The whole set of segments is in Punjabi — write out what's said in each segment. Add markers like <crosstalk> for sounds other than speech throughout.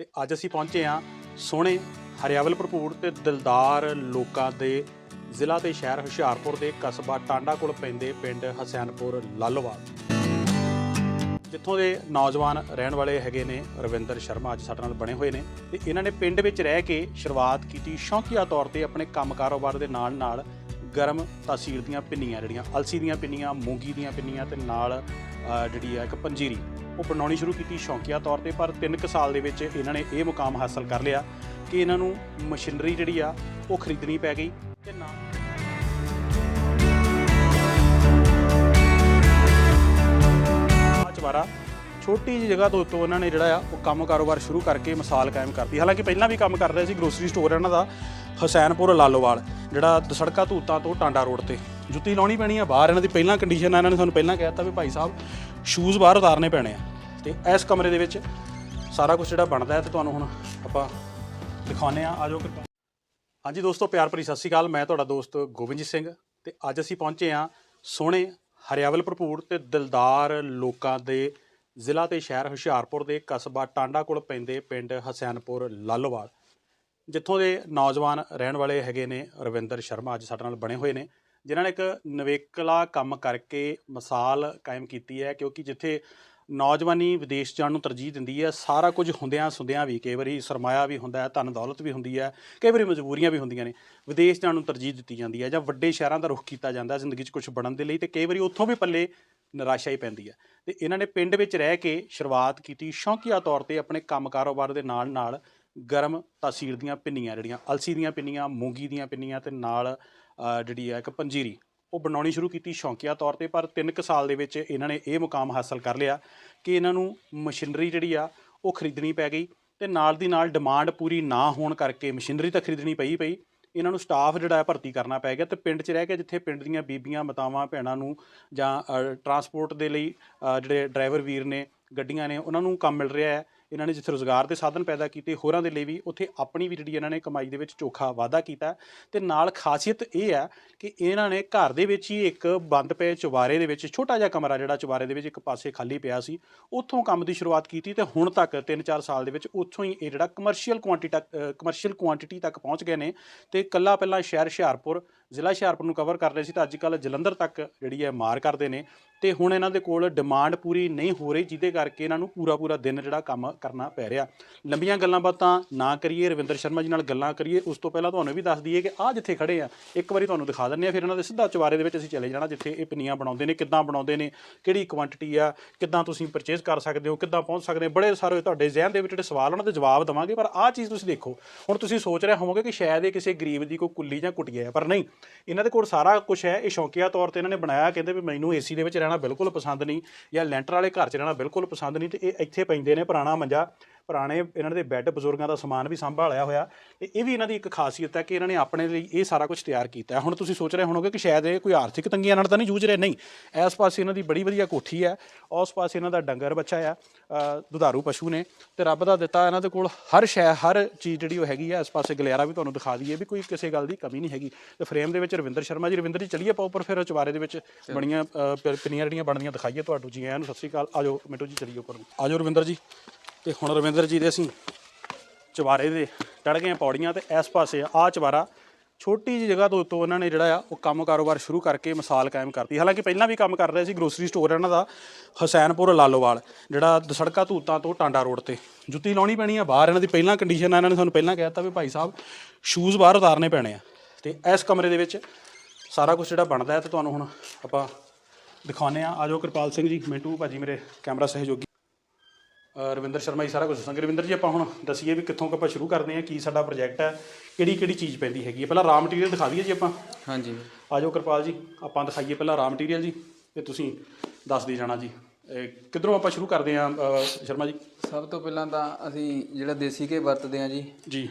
ਤੇ ਅੱਜ ਅਸੀਂ ਪਹੁੰਚੇ ਹਾਂ ਸੋਹਣੇ ਹਰਿਆਵਲ ਭਰਪੂਰ ਤੇ ਦਿਲਦਾਰ ਲੋਕਾਂ ਦੇ ਜ਼ਿਲ੍ਹਾ ਤੇ ਸ਼ਹਿਰ ਹੁਸ਼ਿਆਰਪੁਰ ਦੇ ਕਸਬਾ ਟਾਂਡਾ ਕੋਲ ਪੈਂਦੇ ਪਿੰਡ ਹਸੈਨਪੁਰ ਲਾਲੋਵਾਲ। ਜਿੱਥੋਂ ਦੇ ਨੌਜਵਾਨ ਰਹਿਣ ਵਾਲੇ ਹੈਗੇ ਨੇ ਰਵਿੰਦਰ ਸ਼ਰਮਾ, ਅੱਜ ਸਾਡੇ ਨਾਲ ਬਣੇ ਹੋਏ ਨੇ ਤੇ ਇਹਨਾਂ ਨੇ ਪਿੰਡ ਵਿੱਚ ਰਹਿ ਕੇ ਸ਼ੁਰੂਆਤ ਕੀਤੀ ਸ਼ੌਕੀਆ ਤੌਰ ਤੇ ਆਪਣੇ ਕੰਮ ਕਾਰੋਬਾਰ ਦੇ ਨਾਲ ਨਾਲ ਗਰਮ ਤਾਸੀਰ ਦੀਆਂ ਪਿੰਨੀਆਂ, ਜਿਹੜੀਆਂ ਅਲਸੀ ਦੀਆਂ ਪਿੰਨੀਆਂ, ਮੂੰਗੀ ਦੀਆਂ ਪਿੰਨੀਆਂ ਤੇ ਨਾਲ ਜਿਹੜੀ ਆ ਇੱਕ ਪੰਜੀਰੀ। ਉਹ ਬਣਾਉਣੀ ਸ਼ੁਰੂ ਕੀਤੀ ਸ਼ੌਂਕੀਆ ਤੌਰ ਤੇ, ਪਰ 3 ਕੁ ਸਾਲ ਦੇ ਵਿੱਚ ਇਹਨਾਂ ਨੇ ਇਹ ਮੁਕਾਮ ਹਾਸਲ ਕਰ ਲਿਆ ਕਿ ਇਹਨਾਂ ਨੂੰ ਮਸ਼ੀਨਰੀ ਜਿਹੜੀ ਆ, ਉਹ ਖਰੀਦਣੀ ਪੈ ਗਈ ਤੇ ਨਾਲ ਚਵਾਰਾ ਛੋਟੀ ਜਿਹੀ ਜਗ੍ਹਾ ਤੋਂ ਉੱਤੋਂ ਇਹਨਾਂ ਨੇ ਜਿਹੜਾ ਆ, ਉਹ ਕੰਮ ਕਾਰੋਬਾਰ ਸ਼ੁਰੂ ਕਰਕੇ ਮਿਸਾਲ ਕਾਇਮ ਕਰਤੀ। ਹਾਲਾਂਕਿ ਪਹਿਲਾਂ ਵੀ ਕੰਮ ਕਰ ਰਹੇ ਸੀ ਗਰੋਸਰੀ ਸਟੋਰ ਇਹਨਾਂ ਦਾ, ਹਸੈਨਪੁਰ ਲਾਲੋਵਾਲ, ਜਿਹੜਾ ਸੜਕਾਂ ਧੂਤਾਂ ਤੋਂ ਟਾਂਡਾ ਰੋਡ ਤੇ। ਜੁੱਤੀ ਲਾਉਣੀ ਪੈਣੀ ਆ ਬਾਹਰ, ਇਹਨਾਂ ਦੀ ਪਹਿਲਾਂ ਕੰਡੀਸ਼ਨ ਆ, ਇਹਨਾਂ ਨੇ ਸਾਨੂੰ ਪਹਿਲਾਂ ਕਹਿ ਦਿੱਤਾ ਵੀ ਭਾਈ ਸਾਹਿਬ ਸ਼ੂਜ਼ ਬਾਹਰ ਉਤਾਰਨੇ ਪੈਣੇ ਆ। ਤੇ ਇਸ ਕਮਰੇ ਦੇ ਵਿੱਚ ਸਾਰਾ ਕੁਝ ਜਿਹੜਾ ਬਣਦਾ ਹੈ ਤੇ ਤੁਹਾਨੂੰ ਹੁਣ ਆਪਾਂ ਦਿਖਾਉਂਦੇ ਆ ਆਜੋ ਕਿਰਪਾ। ਹਾਂਜੀ ਦੋਸਤੋ, ਪਿਆਰ ਭਰੀ ਸਤਿ ਸ਼੍ਰੀ ਅਕਾਲ। ਮੈਂ ਤੁਹਾਡਾ ਦੋਸਤ ਗੋਬਿੰਦਜੀਤ ਸਿੰਘ ਤੇ ਅੱਜ ਅਸੀਂ ਪਹੁੰਚੇ ਹਾਂ ਸੋਹਣੇ ਹਰਿਆਵਲ ਭਰਪੂਰ ਤੇ ਦਿਲਦਾਰ ਲੋਕਾਂ ਦੇ ਜ਼ਿਲ੍ਹਾ ਤੇ ਸ਼ਹਿਰ ਹੁਸ਼ਿਆਰਪੁਰ ਦੇ ਕਸਬਾ ਟਾਂਡਾ ਕੋਲ ਪੈਂਦੇ ਪਿੰਡ ਹਸੈਨਪੁਰ ਲਾਲੋਵਾਲ, ਜਿੱਥੋਂ ਦੇ ਨੌਜਵਾਨ ਰਹਿਣ ਵਾਲੇ ਹੈਗੇ ਨੇ ਰਵਿੰਦਰ ਸ਼ਰਮਾ, ਅੱਜ ਸਾਡੇ ਨਾਲ ਬਣੇ ਹੋਏ ਨੇ, ਜਿਨ੍ਹਾਂ ਨੇ ਇੱਕ ਨਵੇਕਲਾ ਕੰਮ ਕਰਕੇ ਮਿਸਾਲ ਕਾਇਮ ਕੀਤੀ ਹੈ, ਕਿਉਂਕਿ ਜਿੱਥੇ ਨੌਜਵਾਨੀ ਵਿਦੇਸ਼ ਜਾਣ ਨੂੰ ਤਰਜੀਹ ਦਿੰਦੀ ਹੈ। ਸਾਰਾ ਕੁਝ ਹੁੰਦਿਆਂ ਸੁੰਦਿਆਂ ਵੀ ਕਈ ਵਾਰੀ ਸਰਮਾਇਆ ਵੀ ਹੁੰਦਾ ਹੈ, ਧਨ ਦੌਲਤ ਵੀ ਹੁੰਦੀ ਹੈ, ਕਈ ਵਾਰੀ ਮਜਬੂਰੀਆਂ ਵੀ ਹੁੰਦੀਆਂ ਨੇ। ਵਿਦੇਸ਼ ਜਾਣ ਨੂੰ ਤਰਜੀਹ ਦਿੱਤੀ ਜਾਂਦੀ ਹੈ ਜਾਂ ਵੱਡੇ ਸ਼ਹਿਰਾਂ ਦਾ ਰੁਖ ਕੀਤਾ ਜਾਂਦਾ ਜ਼ਿੰਦਗੀ 'ਚ ਕੁਝ ਬਣਨ ਦੇ ਲਈ ਤੇ ਕਈ ਵਾਰੀ ਉੱਥੋਂ ਵੀ ਪੱਲੇ ਨਿਰਾਸ਼ਾ ਹੀ ਪੈਂਦੀ ਹੈ। ਤੇ ਇਹਨਾਂ ਨੇ ਪਿੰਡ ਵਿੱਚ ਰਹਿ ਕੇ ਸ਼ੁਰੂਆਤ ਕੀਤੀ। ਸ਼ੌਕੀਆ ਤੌਰ ਤੇ ਆਪਣੇ ਕੰਮ ਕਾਰੋਬਾਰ ਦੇ ਨਾਲ ਨਾਲ ਗਰਮ ਤਾਸੀਰ ਦੀਆਂ ਪਿੰਨੀਆਂ, ਜਿਹੜੀਆਂ ਅਲਸੀ ਦੀਆਂ ਪਿੰਨੀਆਂ, ਮੂੰਗੀ ਦੀਆਂ ਪਿੰਨੀਆਂ ਤੇ ਨਾਲ ਜਿਹੜੀ ਹੈ ਇੱਕ ਪੰਜੀਰੀ ਉਹ ਬਣਾਉਣੀ ਸ਼ੁਰੂ ਕੀਤੀ ਸ਼ੌਂਕੀਆ ਤੌਰ ਤੇ, ਪਰ 3 ਕੁ ਸਾਲ ਦੇ ਵਿੱਚ ਇਹਨਾਂ ਨੇ ਇਹ ਮੁਕਾਮ ਹਾਸਲ ਕਰ ਲਿਆ ਕਿ ਇਹਨਾਂ ਨੂੰ ਮਸ਼ੀਨਰੀ ਜਿਹੜੀ ਆ, ਉਹ ਖਰੀਦਣੀ ਪੈ ਗਈ ਤੇ ਨਾਲ ਦੀ ਨਾਲ ਡਿਮਾਂਡ ਪੂਰੀ ਨਾ ਹੋਣ ਕਰਕੇ ਮਸ਼ੀਨਰੀ ਤਾਂ ਖਰੀਦਣੀ ਪਈ ਪਈ, ਇਹਨਾਂ ਨੂੰ ਸਟਾਫ ਜਿਹੜਾ ਹੈ ਭਰਤੀ ਕਰਨਾ ਪੈ ਗਿਆ ਤੇ ਪਿੰਡ 'ਚ ਰਹਿ ਕੇ ਜਿੱਥੇ ਪਿੰਡ ਦੀਆਂ ਬੀਬੀਆਂ, ਮਾਤਾਵਾਂ, ਭੈਣਾਂ ਨੂੰ ਜਾਂ ਟਰਾਂਸਪੋਰਟ ਦੇ ਲਈ ਜਿਹੜੇ ਡਰਾਈਵਰ ਵੀਰ ਨੇ, ਗੱਡੀਆਂ ਨੇ, ਉਹਨਾਂ ਨੂੰ ਕੰਮ ਮਿਲ ਰਿਹਾ ਹੈ। ਇਹਨਾਂ ਨੇ ਜਿੱਥੇ ਰੋਜ਼ਗਾਰ ਦੇ ਸਾਧਨ ਪੈਦਾ ਕੀਤੇ, ਹੋਰਾਂ ਦੇ ਲਈ ਵੀ, ਉੱਥੇ ਆਪਣੀ ਵੀ ਜਿਹੜੀ ਇਹਨਾਂ ਨੇ ਕਮਾਈ ਦੇ ਵਿੱਚ ਚੋਖਾ ਵਾਧਾ ਕੀਤਾ ਤੇ ਨਾਲ ਖਾਸੀਅਤ ਇਹ ਹੈ ਕਿ ਇਹਨਾਂ ਨੇ ਘਰ ਦੇ ਵਿੱਚ ਹੀ ਇੱਕ ਬੰਦ ਪਏ ਚੁਬਾਰੇ ਦੇ ਵਿੱਚ, ਛੋਟਾ ਜਿਹਾ ਕਮਰਾ ਜਿਹੜਾ ਚੁਬਾਰੇ ਦੇ ਵਿੱਚ ਇੱਕ ਪਾਸੇ ਖਾਲੀ ਪਿਆ ਸੀ, ਉੱਥੋਂ ਕੰਮ ਦੀ ਸ਼ੁਰੂਆਤ ਕੀਤੀ ਤੇ ਹੁਣ ਤੱਕ 3-4 ਸਾਲ ਦੇ ਵਿੱਚ ਉੱਥੋਂ ਹੀ ਇਹ ਜਿਹੜਾ ਕਮਰਸ਼ੀਅਲ ਕੁਆਂਟੀਟੀ ਤੱਕ ਕਮਰਸ਼ੀਅਲ ਕੁਆਂਟੀਟੀ ਤੱਕ ਪਹੁੰਚ ਗਏ ਨੇ। ਤੇ ਕੱਲਾ ਪਹਿਲਾਂ ਸ਼ਹਿਰ ਹੁਸ਼ਿਆਰਪੁਰ ਜ਼ਿਲ੍ਹਾ ਹੁਸ਼ਿਆਰਪੁਰ ਨੂੰ ਕਵਰ ਕਰ ਰਹੇ ਸੀ ਤਾਂ ਅੱਜ ਕੱਲ ਜਲੰਧਰ ਤੱਕ ਜਿਹੜੀ ਹੈ ਮਾਰ ਕਰਦੇ ਨੇ ਤੇ ਹੁਣ ਇਹਨਾਂ ਦੇ ਕੋਲ ਡਿਮਾਂਡ ਪੂਰੀ ਨਹੀਂ ਹੋ ਰਹੀ, ਜਿਹਦੇ ਕਰਕੇ ਇਹਨਾਂ ਨੂੰ ਪੂਰਾ ਪੂਰਾ ਦਿਨ ਜਿਹੜਾ ਕੰਮ ਕਰਨਾ ਪੈ ਰਿਹਾ। ਲੰਬੀਆਂ ਗੱਲਾਂ ਬਾਤਾਂ ਨਾ ਕਰੀਏ, ਰਵਿੰਦਰ ਸ਼ਰਮਾ ਜੀ ਨਾਲ ਗੱਲਾਂ ਕਰੀਏ, ਉਸ ਤੋਂ ਪਹਿਲਾਂ ਤੁਹਾਨੂੰ ਵੀ ਦੱਸ ਦਈਏ ਕਿ ਆਹ ਜਿੱਥੇ ਖੜੇ ਆ, ਇੱਕ ਵਾਰੀ ਤੁਹਾਨੂੰ ਦਿਖਾ ਦਿੰਨੇ ਆ ਫਿਰ ਇਹਨਾਂ ਦੇ ਸਿੱਧਾ ਚੁਬਾਰੇ ਦੇ ਵਿੱਚ ਅਸੀਂ ਚਲੇ ਜਾਣਾ, ਜਿੱਥੇ ਇਹ ਪਿੰਨੀਆਂ ਬਣਾਉਂਦੇ ਨੇ, ਕਿੱਦਾਂ ਬਣਾਉਂਦੇ ਨੇ, ਕਿਹੜੀ ਕੁਆਂਟੀਟੀ ਆ, ਕਿੱਦਾਂ ਤੁਸੀਂ ਪਰਚੇਸ ਕਰ ਸਕਦੇ ਹੋ, ਕਿੱਦਾਂ ਪਹੁੰਚ ਸਕਦੇ ਹੋ, ਬੜੇ ਸਾਰੇ ਤੁਹਾਡੇ ਜ਼ਿਹਨ ਦੇ ਵਿੱਚ ਜਿਹੜੇ ਸਵਾਲ ਉਹਨਾਂ ਦੇ ਜਵਾਬ ਦਵਾਂਗੇ, ਪਰ ਆਹ ਚੀਜ਼ ਤੁਸੀਂ ਦੇਖੋ। ਹੁਣ ਤੁਸੀਂ ਸੋਚ ਰਹੇ ਹੋਵੋਗੇ ਕਿ ਸ਼ਾਇਦ ਇਹ ਕਿਸੇ ਗਰੀਬ ਦੀ ਕੋਈ ਕੁੱਲੀ ਜਾਂ ਕੁਟੀਆ ਹੈ ਪਰ ਨਹੀਂ ਇਹਨਾਂ ਦੇ ਕੋਲ ਸਾਰਾ ਕੁਝ ਹੈ, ਇਹ ਸ਼ੌਕੀਆ ਤੌਰ ਤੇ ਇਹਨਾਂ ਨੇ ਬਣਾਇਆ, ਕਹਿੰਦੇ ਵੀ ਮੈਨੂੰ ਏਸੀ ਦੇ ਵਿੱਚ ਰਹਿਣਾ ਬਿਲਕੁਲ ਪਸੰਦ ਨਹੀਂ ਜਾਂ ਲੈਂਟਰ ਵਾਲੇ ਘਰ 'ਚ ਰਹਿਣਾ ਬਿਲਕੁਲ ਪਸੰਦ ਨਹੀਂ ਤੇ ਇਹ ਇੱਥੇ ਪੈਂਦੇ ਨੇ ਪੁਰਾਣਾ ਮੰਜਾ। ਪੁਰਾਣੇ ਇਹਨਾਂ ਦੇ ਬੈੱਡ ਬਜ਼ੁਰਗਾਂ ਦਾ ਸਮਾਨ ਵੀ ਸੰਭਾਲਿਆ ਹੋਇਆ ਤੇ ਇਹ ਵੀ ਇਹਨਾਂ ਦੀ ਇੱਕ ਖਾਸੀਅਤ ਹੈ ਕਿ ਇਹਨਾਂ ਨੇ ਆਪਣੇ ਲਈ ਇਹ ਸਾਰਾ ਕੁਝ ਤਿਆਰ ਕੀਤਾ ਹੈ। ਹੁਣ ਤੁਸੀਂ ਸੋਚ ਰਹੇ ਹੋਣੋਗੇ ਕਿ ਸ਼ਾਇਦ ਇਹ ਕੋਈ ਆਰਥਿਕ ਤੰਗੀਆਂ ਨਾਲ ਤਾਂ ਨਹੀਂ ਜੂਝ ਰਹੇ? ਨਹੀਂ। ਇਸ ਪਾਸੇ ਇਹਨਾਂ ਦੀ ਬੜੀ ਵਧੀਆ ਕੋਠੀ ਹੈ। ਉਸ ਪਾਸੇ ਇਹਨਾਂ ਦਾ ਡੰਗਰ ਬੱਚਾ ਆ ਦੁਧਾਰੂ ਪਸ਼ੂ ਨੇ ਤੇ ਰੱਬ ਦਾ ਦਿੱਤਾ ਇਹਨਾਂ ਦੇ ਕੋਲ ਹਰ ਸ਼ੈ ਹਰ ਚੀਜ਼ ਜਿਹੜੀ ਉਹ ਹੈਗੀ ਹੈ ਇਸ ਪਾਸੇ ਗਲਿਆਰਾ ਵੀ ਤੁਹਾਨੂੰ ਦਿਖਾ ਦਈਏ ਵੀ ਕੋਈ ਕਿਸੇ ਗੱਲ ਦੀ ਕਮੀ ਨਹੀਂ ਹੈਗੀ। ਤੇ ਫਰੇਮ ਦੇ ਵਿੱਚ ਰਵਿੰਦਰ ਸ਼ਰਮਾ ਜੀ ਰਵਿੰਦਰ ਜੀ ਚਲੀਏ ਆਪਾਂ ਉੱਪਰ ਫਿਰ ਚਵਾਰੇ ਦੇ ਵਿੱਚ ਬਣੀਆਂ ਪਿੰਨੀਆਂ ਜਿਹੜੀਆਂ ਬਣਦੀਆਂ ਦਿਖਾਈਏ। ਤੁਹਾਨੂੰ ਜੀ ਆਇਆਂ ਨੂੰ ਸਤਿ ਸ਼੍ਰੀ ਅਕਾਲ। ਆਜੋ ਮਿੰਟੂ ਜੀ ਚਲੀਏ ਉੱਪਰ ਆਜੋ ਰਵਿੰਦਰ ਜੀ। ਤੇ ਹੁਣ ਰਵਿੰਦਰ ਜੀ ਦੇ ਅਸੀਂ ਚਵਾਰੇ ਦੇ ਚੜ ਗਏ ਹਾਂ ਪੌੜੀਆਂ ਤੇ ਇਸ ਪਾਸੇ ਆ ਚਵਾਰਾ ਛੋਟੀ ਜਿਹੀ ਜਗ੍ਹਾ ਤੋਂ ਉੱਤੋਂ ਉਹਨਾਂ ਨੇ ਜਿਹੜਾ ਆ ਉਹ ਕੰਮ ਕਾਰੋਬਾਰ ਸ਼ੁਰੂ ਕਰਕੇ ਮਿਸਾਲ ਕਾਇਮ ਕਰਤੀ। ਹਾਲਾਂਕਿ ਪਹਿਲਾਂ ਵੀ ਕੰਮ ਕਰ ਰਹੇ ਸੀ ਗਰੋਸਰੀ ਸਟੋਰ ਇਹਨਾਂ ਦਾ ਹਸੈਨਪੁਰ ਲਾਲੋਵਾਲ, ਜਿਹੜਾ ਸੜਕਾਂ ਧੂਤਾਂ ਤੋਂ ਟਾਂਡਾ ਰੋਡ ਤੇ। ਜੁੱਤੀ ਲਾਉਣੀ ਪੈਣੀ ਆ ਬਾਹਰ, ਇਹਨਾਂ ਦੀ ਪਹਿਲਾਂ ਕੰਡੀਸ਼ਨ ਆ, ਇਹਨਾਂ ਨੇ ਸਾਨੂੰ ਪਹਿਲਾਂ ਕਹਿ ਦਿੱਤਾ ਵੀ ਭਾਈ ਸਾਹਿਬ ਸ਼ੂਜ਼ ਬਾਹਰ ਉਤਾਰਨੇ ਪੈਣੇ ਆ। ਤੇ ਇਸ ਕਮਰੇ ਦੇ ਵਿੱਚ ਸਾਰਾ ਕੁਝ ਜਿਹੜਾ ਬਣਦਾ ਹੈ ਤੇ ਤੁਹਾਨੂੰ ਹੁਣ ਆਪਾਂ ਦਿਖਾਉਂਦੇ ਆ ਆਜੋ ਕਿਰਪਾਲ ਸਿੰਘ ਜੀ, ਮਿੰਟੂ ਭਾਜੀ ਮੇਰੇ ਕੈਮਰਾ ਸਹਿਯੋਗੀ। ਰਵਿੰਦਰ ਸ਼ਰਮਾ ਜੀ ਸਾਰਾ ਕੁਝ ਦੱਸਾਂਗੇ। ਰਵਿੰਦਰ ਜੀ ਆਪਾਂ ਹੁਣ ਦੱਸੀਏ ਵੀ ਕਿੱਥੋਂ ਆਪਾਂ ਸ਼ੁਰੂ ਕਰਦੇ ਹਾਂ ਕੀ ਸਾਡਾ ਪ੍ਰੋਜੈਕਟ ਹੈ ਕਿਹੜੀ ਕਿਹੜੀ ਚੀਜ਼ ਪੈਂਦੀ ਹੈਗੀ ਹੈ। ਪਹਿਲਾਂ ਰਾ ਮਟੀਰੀਅਲ ਦਿਖਾ ਦਈਏ ਜੀ ਆਪਾਂ। ਹਾਂਜੀ। ਆਜੋ ਕਿਰਪਾਲ ਜੀ ਆਪਾਂ ਦਿਖਾਈਏ ਪਹਿਲਾਂ ਰਾ ਮਟੀਰੀਅਲ ਜੀ ਤੇ ਤੁਸੀਂ ਦੱਸ ਦੇ ਜਾਣਾ ਜੀ। ਕਿੱਧਰੋਂ ਆਪਾਂ ਸ਼ੁਰੂ ਕਰਦੇ ਹਾਂ ਸ਼ਰਮਾ ਜੀ? ਸਭ ਤੋਂ ਪਹਿਲਾਂ ਤਾਂ ਅਸੀਂ ਜਿਹੜਾ ਦੇਸੀ ਘੇ ਵਰਤਦੇ ਹਾਂ ਜੀ ਜੀ।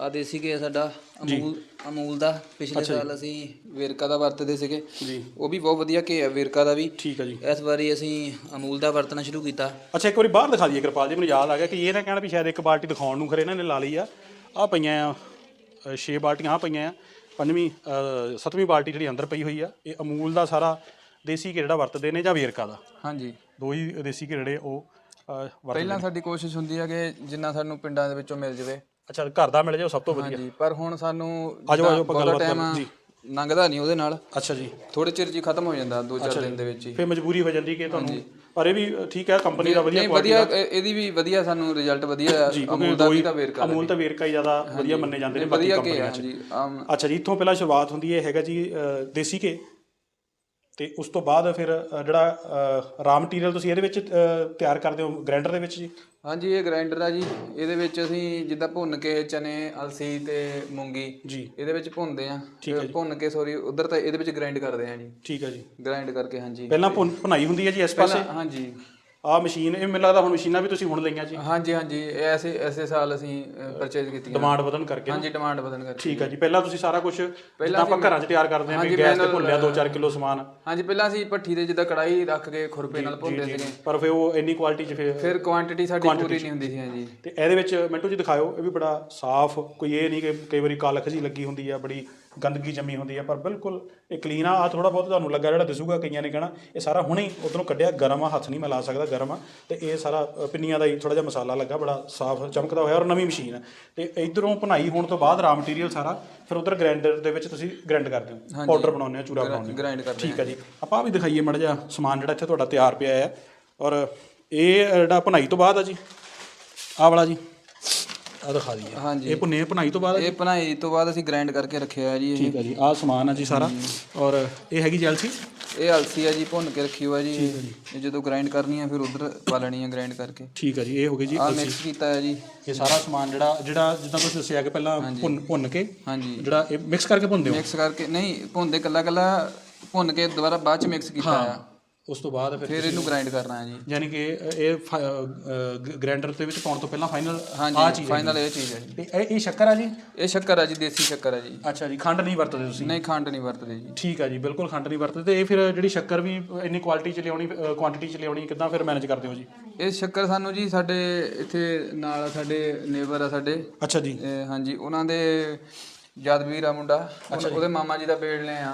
ਆ ਦੇਸੀ ਘੇ ਸਾਡਾ ਅਮੂਲ ਅਮੂਲ ਦਾ। ਪਿਛਲੇ ਸਾਲ ਅਸੀਂ ਵੇਰਕਾ ਦਾ ਵਰਤਦੇ ਸੀਗੇ। ਜੀ। ਉਹ ਵੀ ਬਹੁਤ ਵਧੀਆ ਘੇ ਆ ਵੇਰਕਾ ਦਾ ਵੀ। ਠੀਕ ਹੈ ਜੀ। ਇਸ ਵਾਰੀ ਅਸੀਂ ਅਮੂਲ ਦਾ ਵਰਤਣਾ ਸ਼ੁਰੂ ਕੀਤਾ। ਅੱਛਾ ਇੱਕ ਵਾਰੀ ਬਾਹਰ ਦਿਖਾ ਦਈਏ ਕਿਰਪਾਲ ਜੀ ਮੈਨੂੰ ਯਾਦ ਆ ਗਿਆ ਕਿ ਇਹ ਨਾ ਕਹਿਣਾ ਵੀ ਸ਼ਾਇਦ ਇੱਕ ਬਾਲਟੀ ਦਿਖਾਉਣ ਨੂੰ ਖਰੇ ਇਹਨਾਂ ਨੇ ਲਾ ਲਈ ਆ। ਆ ਪਈਆਂ ਆ ਛੇ ਬਾਲਟੀਆਂ ਆ ਪਈਆਂ ਆ। ਪੰਜਵੀਂ ਸੱਤਵੀਂ ਬਾਲਟੀ ਜਿਹੜੀ ਅੰਦਰ ਪਈ ਹੋਈ ਆ ਇਹ ਅਮੂਲ ਦਾ ਸਾਰਾ ਦੇਸੀ ਘੀ ਜਿਹੜਾ ਵਰਤਦੇ ਨੇ ਜਾਂ ਵੇਰਕਾ ਦਾ? ਹਾਂਜੀ। ਦੋ ਹੀ ਦੇਸੀ ਘੀ ਜਿਹੜੇ ਉਹ ਪਹਿਲਾਂ ਸਾਡੀ ਕੋਸ਼ਿਸ਼ ਹੁੰਦੀ ਹੈ ਕਿ ਜਿੰਨਾ ਸਾਨੂੰ ਪਿੰਡਾਂ ਦੇ ਵਿੱਚੋਂ ਮਿਲ ਜਾਵੇ। ਅੱਛਾ ਘਰ ਦਾ ਮਿਲ ਜਾਓ ਸਭ ਤੋਂ ਵਧੀਆ। ਹਾਂਜੀ ਪਰ ਹੁਣ ਸਾਨੂੰ ਆਜੋ, ਆਜੋ, ਆਪਾਂ ਬਹੁਤਾ ਗੱਲਬਾਤ ਜੀ। ਲੰਘਦਾ ਨਹੀਂ ਉਹਦੇ ਨਾਲ। ਅੱਛਾ ਜੀ। ਥੋੜੇ ਚਿਰ ਜੀ ਖਤਮ ਹੋ ਜਾਂਦਾ ਦੋ ਚਾਰ ਦਿਨ ਦੇ ਵਿੱਚ ਹੀ। ਫਿਰ ਮਜਬੂਰੀ ਹੋ ਜਾਂਦੀ ਕਿ ਤੁਹਾਨੂੰ ਪਰ ਇਹ ਵੀ ਠੀਕ ਹੈ ਕੰਪਨੀ ਦਾ ਵਧੀਆ ਨਹੀਂ ਕੁਆਲਿਟੀ ਵਧੀਆ ਇਹ- ਇਹਦੀ ਵੀ ਵਧੀਆ ਸਾਨੂੰ ਰਿਜ਼ਲਟ ਵਧੀਆ <coughs> ਅਮੂਲ ਦਾ ਵੀ ਤਾਂ ਵੇਰਕਾ ਅਮੂਲ ਤੇ ਵੇਰਕਾ ਹੀ ਜ਼ਿਆਦਾ ਵਧੀਆ ਮੰਨੇ ਜਾਂਦੇ ਨੇ ਬਾਕੀ ਵਧੀਆ ਕੀ ਕੰਪਨੀਆਂ 'ਚ। ਆਮ ਅੱਛਾ ਜੀ ਇੱਥੋਂ ਪਹਿਲਾਂ ਸ਼ੁਰੂਆਤ ਹੁੰਦੀ ਹੈ ਹੈਗਾ ਜੀ ਅ, ਦੇਸੀ ਘੇ। ਤੇ ਉਸ ਤੋਂ ਬਾਅਦ ਫਿਰ ਅ, ਜਿਹੜਾ ਰਾ ਮਟੀਰੀਅਲ ਤੁਸੀਂ ਇਹਦੇ ਵਿੱਚ ਅ, ਤਿਆਰ ਕਰਦੇ ਹੋ ਗ੍ਰਾਈਂਡਰ ਦੇ ਵਿੱਚ ਜੀ? ਹਾਂਜੀ ਇਹ ਗ੍ਰਾਈਂਡਰ ਆ ਜੀ। ਇਹਦੇ ਵਿੱਚ ਅਸੀਂ ਜਿੱਦਾਂ ਭੁੰਨ ਕੇ ਚਨੇ ਅਲਸੀ ਤੇ ਮੂੰਗੀ ਜੀ। ਇਹਦੇ ਵਿੱਚ ਭੁੰਨਦੇ ਆ ਭੁੰਨ ਕੇ ਸੌਰੀ ਉਧਰ ਤਾਂ ਇਹਦੇ ਵਿੱਚ ਗ੍ਰਾਈਂਡ ਕਰਦੇ ਆ ਜੀ। ਠੀਕ ਹੈ ਜੀ। ਗ੍ਰਾਈਂਡ ਕਰਕੇ ਹਾਂਜੀ। ਪਹਿਲਾਂ ਭੁਨ- ਭੁਨਾਈ ਹੁੰਦੀ ਹੈ ਜੀ ਇਸ ਪਾਸੇ? ਪਹਿਲਾਂ ਹਾਂਜੀ। ਆਹ ਮਸ਼ੀਨ ਇਹ ਮੈਨੂੰ ਲੱਗਦਾ ਹੁਣ ਮਸ਼ੀਨਾਂ ਵੀ ਤੁਸੀਂ ਹੁਣ ਲਈਆਂ ਜੀ। ਹਾਂਜੀ ਹਾਂਜੀ ਐਸੇ ਐਸੇ ਸਾਲ ਅਸੀਂ ਪਰਚੇਜ਼ ਕੀਤੀਆਂ। ਡਿਮਾਂਡ ਵਧਣ ਕਰਕੇ। ਹਾਂਜੀ ਡਿਮਾਂਡ ਵਧਣ ਕਰਕੇ। ਠੀਕ ਹੈ ਜੀ ਪਹਿਲਾਂ ਤੁਸੀਂ ਸਾਰਾ ਕੁਝ ਜਿੱਦਾਂ ਆਪਾਂ ਘਰਾਂ 'ਚ ਤਿਆਰ ਕਰਦੇ ਹਾਂ ਵੀ ਗੈਸ ਤੇ ਭੁੰਨ ਲਿਆ 2-4 ਕਿਲੋ ਸਮਾਨ। ਹਾਂਜੀ ਪਹਿਲਾਂ ਅਸੀਂ ਭੱਠੀ ਦੇ ਜਿੱਦਾਂ ਕੜਾਈ ਰੱਖ ਕੇ ਖੁਰਪੇ ਨਾਲ ਭੁੰਨਦੇ ਸੀਗੇ। ਪਰ ਫਿਰ ਉਹ ਇੰਨੀ ਕੁਆਲਿਟੀ 'ਚ ਫਿਰ ਫਿਰ ਕੁਆਂਟੀਟੀ ਸਾਡੀ ਪੂਰੀ ਨਹੀਂ ਹੁੰਦੀ ਸੀ ਹਾਂਜੀ। ਤੇ ਇਹਦੇ ਵਿੱਚ ਮਿੰਟੂ ਜੀ ਦਿਖਾਓ ਇਹ ਵੀ ਬੜਾ ਸਾਫ਼ ਕੋਈ ਇਹ ਨਹੀਂ ਕਿ ਕਈ ਵਾਰੀ ਕਾਲਖ ਜੀ ਲੱਗੀ ਹੁੰਦੀ ਆ ਬੜੀ ਗੰਦਗੀ ਜੰਮੀ ਹੁੰਦੀ ਆ ਪਰ ਬਿਲਕੁਲ ਇਹ ਕਲੀਨ ਆ। ਆ ਥੋੜਾ ਬਹੁਤ ਤੁਹਾਨੂੰ ਲੱਗਾ ਜਿਹੜਾ ਦਿਸੂਗਾ ਕਈਆਂ ਨੇ ਕਹਿਣਾ ਇਹ ਸਾਰਾ ਹੁਣੇ ਹੀ ਉਧਰੋਂ ਕੱਢਿਆ ਗਰਮ ਆ ਹੱਥ ਨਹੀਂ ਮੈਂ ਲਾ ਸਕਦਾ ਗਰਮ ਆ। ਤੇ ਇਹ ਸਾਰਾ ਅ, ਪਿੰਨੀਆਂ ਦਾ ਹੀ ਥੋੜਾ ਜਿਹਾ ਮਸਾਲਾ ਲੱਗਾ ਬੜਾ ਸਾਫ਼ ਚਮਕਦਾ ਹੋਇਆ ਔਰ ਨਵੀਂ ਮਸ਼ੀਨ ਹੈ ਤੇ ਇਧਰੋਂ ਭੁਨਾਈ ਹੋਣ ਤੋਂ ਬਾਅਦ ਰਾ ਮਟੀਰੀਅਲ ਸਾਰਾ ਫਿਰ ਉਧਰ ਗ੍ਰਾਈਂਡਰ ਦੇ ਵਿੱਚ ਤੁਸੀਂ ਗ੍ਰਾਈਂਡ ਕਰਦੇ ਹੋ। ਪਾਊਡਰ ਬਣਾਉਂਦੇ ਹੋ ਚੂਰਾ ਬਣਾਉਂਦੇ ਹੋ। ਗ੍ਰਾਈਂਡ ਕਰਦੇ ਠੀਕ ਹੈ ਜੀ। ਆਪਾਂ ਆਹ ਵੀ ਦਿਖਾਈਏ ਮੜ ਜਿਹਾ ਸਮਾਨ ਜਿਹੜਾ ਇੱਥੇ ਤੁਹਾਡਾ ਤਿਆਰ ਪਿਆ ਹੈ ਔਰ ਇਹ ਜਿਹੜਾ ਭੁਨਾਈ ਤੋਂ ਬਾਅਦ ਆ ਜੀ ਆਹ ਵਾਲਾ ਜੀ। ਆ ਦਿਖਾ ਦਈਏ। ਹਾਂਜੀ। ਇਹ ਭੁੰਨੇ ਭੁਨਾਈ ਤੋਂ ਬਾਅਦ? ਇਹ ਭਨਾਈ ਤੋਂ ਬਾਅਦ ਅਸੀਂ ਗ੍ਰਾਈਂਡ ਕਰਕੇ ਰੱਖਿਆ ਹੈ ਜੀ ਇਹ। ਠੀਕ ਹੈ ਜੀ ਆਹ ਸਮਾਨ ਆ ਜੀ ਸਾਰਾ। ਔਰ ਇਹ ਹੈਗੀ ਜੈਲਸੀ ਇਹ ਅਲਸੀ ਹੈ ਜੀ ਭੁੰਨ ਕੇ ਰੱਖੀ ਹੋਇਆ ਜੀ। ਇਹ ਜਦੋਂ ਗ੍ਰਾਈਂਡ ਕਰਨੀ ਹੈ ਫਿਰ ਉਧਰ ਪਾ ਲੈਣੀ ਹੈ ਗ੍ਰਾਈਂਡ ਕਰਕੇ। ਠੀਕ ਹੈ ਜੀ ਇਹ ਹੋ ਗਈ ਜੀ ਆਹ ਮਿਕਸ ਕੀਤਾ ਹੈ ਜੀ। ਇਹ ਸਾਰਾ ਸਮਾਨ ਜਿਹੜਾ ਜਿਹੜਾ ਜਿੱਦਾਂ ਤੁਸੀਂ ਦੱਸਿਆ ਕਿ ਪਹਿਲਾਂ ਭੁੰਨ ਭੁੰਨ ਕੇ ਹਾਂਜੀ। ਜਿਹੜਾ ਇਹ ਮਿਕਸ ਕਰਕੇ ਭੁੰਨਦੇ ਹੋ? ਮਿਕਸ ਕਰਕੇ ਨਹੀਂ ਭੁੰਨਦੇ ਕੱਲਾ ਕੱਲਾ ਭੁੰਨ ਕੇ ਦੁਬਾਰਾ ਬਾਅਦ ਚ ਮਿਕਸ ਕੀਤਾ ਆ ਉਸ ਤੋਂ ਬਾਅਦ ਫਿਰ ਫਿਰ ਇਹਨੂੰ ਗ੍ਰਾਈਂਡ ਕਰਨਾ ਹੈ ਜੀ। ਯਾਨੀ ਕਿ ਇਹ ਗ੍ਰਾਈਂਡਰ ਦੇ ਵਿੱਚ ਪਾਉਣ ਤੋਂ ਪਹਿਲਾਂ ਫਾਈਨਲ ਆ ਹਾਂਜੀ ਚੀਜ਼ ਫਾਈਨਲ ਇਹ ਚੀਜ਼ ਹੈ ਜੀ। ਤੇ ਇਹ ਇਹ ਸ਼ੱਕਰ ਆ ਜੀ? ਇਹ ਸ਼ੱਕਰ ਹੈ ਜੀ ਦੇਸੀ ਸ਼ੱਕਰ ਹੈ ਜੀ। ਅੱਛਾ ਜੀ ਖੰਡ ਨਹੀਂ ਵਰਤਦੇ ਤੁਸੀਂ? ਨਹੀਂ ਖੰਡ ਨਹੀਂ ਵਰਤਦੇ ਜੀ। ਠੀਕ ਆ ਜੀ ਬਿਲਕੁਲ ਖੰਡ ਨਹੀਂ ਵਰਤਦੇ। ਤੇ ਇਹ ਫਿਰ ਜਿਹੜੀ ਸ਼ੱਕਰ ਵੀ ਇੰਨੀ ਕੁਆਲਿਟੀ ਚ ਲਿਆਉਣੀ ਕੁਆਂਟੀਟੀ ਚ ਲਿਆਉਣੀ ਕਿੱਦਾਂ ਫਿਰ ਮੈਨੇਜ ਕਰਦੇ ਹੋ ਜੀ? ਇਹ ਸ਼ੱਕਰ ਸਾਨੂੰ ਜੀ ਸਾਡੇ ਇੱਥੇ ਨਾਲ ਸਾਡੇ ਨੇਬਰ ਆ ਸਾਡੇ। ਅੱਛਾ ਜੀ। ਇਹ ਹਾਂਜੀ ਉਹਨਾਂ ਦੇ ਜਦਵੀਰ ਆ ਮੁੰਡਾ ਉਹਨ- ਉਹਦੇ ਮਾਮਾ ਜੀ ਦਾ ਪੇੜ ਲੈ ਆ